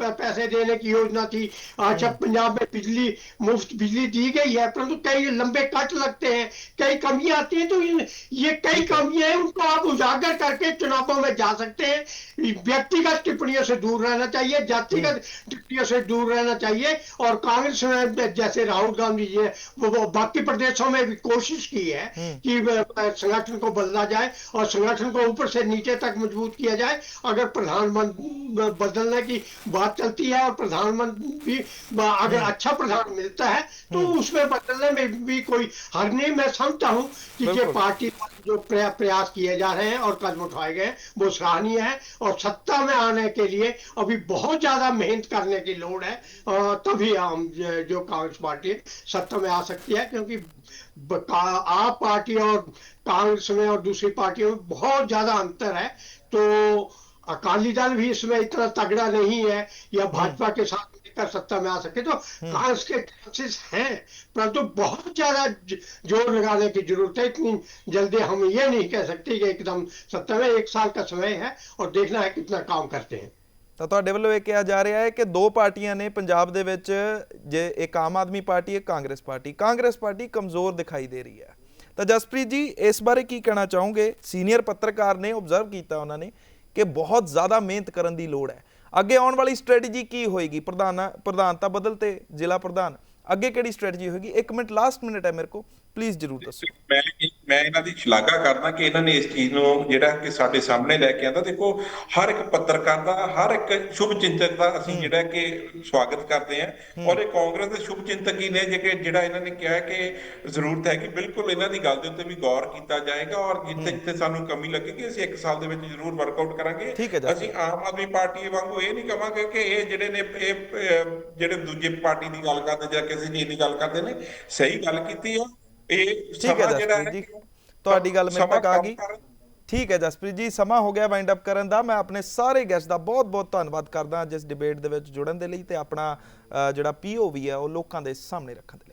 पैसे देने की योजना थी। अच्छा पंजाब में बिजली मुफ़्त बिजली दी गई है परंतु कई लंबे कट लगते हैं कई कमियाँ आती हैं तो ये कई कमियाँ हैं उनको आप उजागर करके चुनावों में जा सकते हैं व्यक्तिगत टिप्पणियों से दूर रहना चाहिए जातिगत टिप्पणियों से दूर रहना चाहिए और कांग्रेस में जैसे राहुल गांधी जी ने वो, वो बाकी प्रदेशों में भी कोशिश की है कि संगठन को बदला जाए और संगठन को ऊपर से नीचे तक मज़बूत किया जाए। अगर प्रधानमंत्री बदलने की बात चलती है और प्रधानमंत्री भी अगर अच्छा प्रधान मिलता है तो उसमें बदलने में भी कोई हर नहीं। मैं समझता हूँ कि ये पार्टी जो प्रयास किए जा रहे हैं और कदम उठाए गए वो सराहनीय है और सत्ता में आने के लिए अभी बहुत ज़्यादा मेहनत करने की लोड़ है तभी हम जो कांग्रेस पार्टी सत्ता में आ सकती है, क्योंकि आप पार्टी और कांग्रेस में और दूसरी पार्टियों में बहुत ज़्यादा अंतर है। तो अकाली दल भी इसमें इतना तगड़ा नहीं है या भाजपा के साथ मिलकर सत्ता में आ सके तो कांग्रेस के चांसेस हैं परंतु बहुत ज्यादा ज- जोर लगाने की जरूरत है इतनी जल्दी हम ये नहीं कह सकते कि एकदम सत्ता में एक साल का समय है और देखना है कितना काम करते हैं ਤਾਂ ਤੁਹਾਡੇ ਵੱਲੋਂ ਇਹ ਕਿਹਾ ਜਾ ਰਿਹਾ ਹੈ ਕਿ ਦੋ ਪਾਰਟੀਆਂ ਨੇ ਪੰਜਾਬ ਦੇ ਵਿੱਚ ਜੇ ਇੱਕ ਆਮ ਆਦਮੀ ਪਾਰਟੀ ਇੱਕ ਕਾਂਗਰਸ ਪਾਰਟੀ ਕਾਂਗਰਸ ਪਾਰਟੀ ਕਮਜ਼ੋਰ ਦਿਖਾਈ ਦੇ ਰਹੀ ਹੈ ਤਾਂ ਜਸਪ੍ਰੀਤ ਜੀ ਇਸ ਬਾਰੇ ਕੀ ਕਹਿਣਾ ਚਾਹੋਗੇ ਸੀਨੀਅਰ ਪੱਤਰਕਾਰ ਨੇ ਆਬਜ਼ਰਵ ਕੀਤਾ ਉਹਨਾਂ ਨੇ ਕਿ ਬਹੁਤ ਜ਼ਿਆਦਾ ਮਿਹਨਤ ਕਰਨ ਦੀ ਲੋੜ ਹੈ। ਅੱਗੇ ਆਉਣ ਵਾਲੀ ਸਟ੍ਰੈਟਜੀ ਕੀ ਹੋਏਗੀ? ਪ੍ਰਧਾਨ, ਪ੍ਰਧਾਨਤਾ ਬਦਲ ਤੇ ਜ਼ਿਲ੍ਹਾ ਪ੍ਰਧਾਨ। ਅੱਗੇ ਕਿਹੜੀ ਸਟ੍ਰੈਟਜੀ ਹੋਏਗੀ? 1 ਮਿੰਟ ਲਾਸਟ ਮਿੰਟ ਹੈ ਮੇਰੇ ਕੋ ਪਲੀਜ਼ ਜਰੂਰ ਦੱਸੋ। ਮੈਂ ਮੈਂ ਇਹਨਾਂ ਦੀ ਸ਼ਲਾਘਾ ਕਰਦਾ ਕਿ ਇਹਨਾਂ ਨੇ ਇਸ ਚੀਜ਼ ਨੂੰ ਜਿਹੜਾ ਕਿ ਸਾਡੇ ਸਾਹਮਣੇ ਲੈ ਕੇ ਆਂਦਾ। ਦੇਖੋ ਹਰ ਇੱਕ ਪੱਤਰਕਾਰ ਦਾ ਹਰ ਇੱਕ ਸ਼ੁਭ ਚਿੰਤਕ ਦਾ ਅਸੀਂ ਜਿਹੜਾ ਕਿ ਸਵਾਗਤ ਕਰਦੇ ਹਾਂ ਔਰ ਇਹ ਕਾਂਗਰਸ ਦੇ ਸ਼ੁਭ ਚਿੰਤਕ ਹੀ ਨੇ ਜਿਹੜੇ ਜਿਹੜਾ ਇਹਨਾਂ ਨੇ ਕਿਹਾ ਕਿ ਜ਼ਰੂਰਤ ਹੈ ਕਿ ਬਿਲਕੁਲ ਇਹਨਾਂ ਦੀ ਗੱਲ ਦੇ ਉੱਤੇ ਵੀ ਗੌਰ ਕੀਤਾ ਜਾਏਗਾ ਔਰ ਜਿੱਥੇ ਜਿੱਥੇ ਸਾਨੂੰ ਕਮੀ ਲੱਗੇਗੀ ਅਸੀਂ ਇੱਕ ਸਾਲ ਦੇ ਵਿੱਚ ਜ਼ਰੂਰ ਵਰਕਆਊਟ ਕਰਾਂਗੇ। ਅਸੀਂ ਆਮ ਆਦਮੀ ਪਾਰਟੀ ਵਾਂਗੂ ਇਹ ਨਹੀਂ ਕਵਾਂਗੇ ਕਿ ਇਹ ਜਿਹੜੇ ਨੇ ਇਹ ਜਿਹੜੇ ਦੂਜੇ ਪਾਰਟੀ ਦੀ ਗੱਲ ਕਰਦੇ ਜਾਂ ਕਿਸੇ ਚੀਜ਼ ਦੀ ਗੱਲ ਕਰਦੇ ਨੇ ਸਹੀ ਗੱਲ ਕੀਤੀ ਆ ਇਹ ਠੀਕ ਹੈ ਜਸਪ੍ਰੀਤ ਜੀ ਤੁਹਾਡੀ ਗੱਲ ਮੇਰੇ ਤੱਕ ਆ ਗਈ। ਠੀਕ ਹੈ ਜਸਪ੍ਰੀਤ ਜੀ ਸਮਾਂ ਹੋ ਗਿਆ ਵਾਈਂਡ ਅਪ ਕਰਨ ਦਾ। ਮੈਂ ਆਪਣੇ ਸਾਰੇ ਗੈਸਟ ਦਾ ਬਹੁਤ-ਬਹੁਤ ਧੰਨਵਾਦ ਕਰਦਾ ਜਿਸ ਡਿਬੇਟ ਦੇ ਵਿੱਚ ਜੁੜਨ ਦੇ ਲਈ ਤੇ ਆਪਣਾ ਜਿਹੜਾ ਪੀਓਵੀ ਹੈ ਉਹ ਲੋਕਾਂ ਦੇ ਸਾਹਮਣੇ ਰੱਖਣ ਦੇ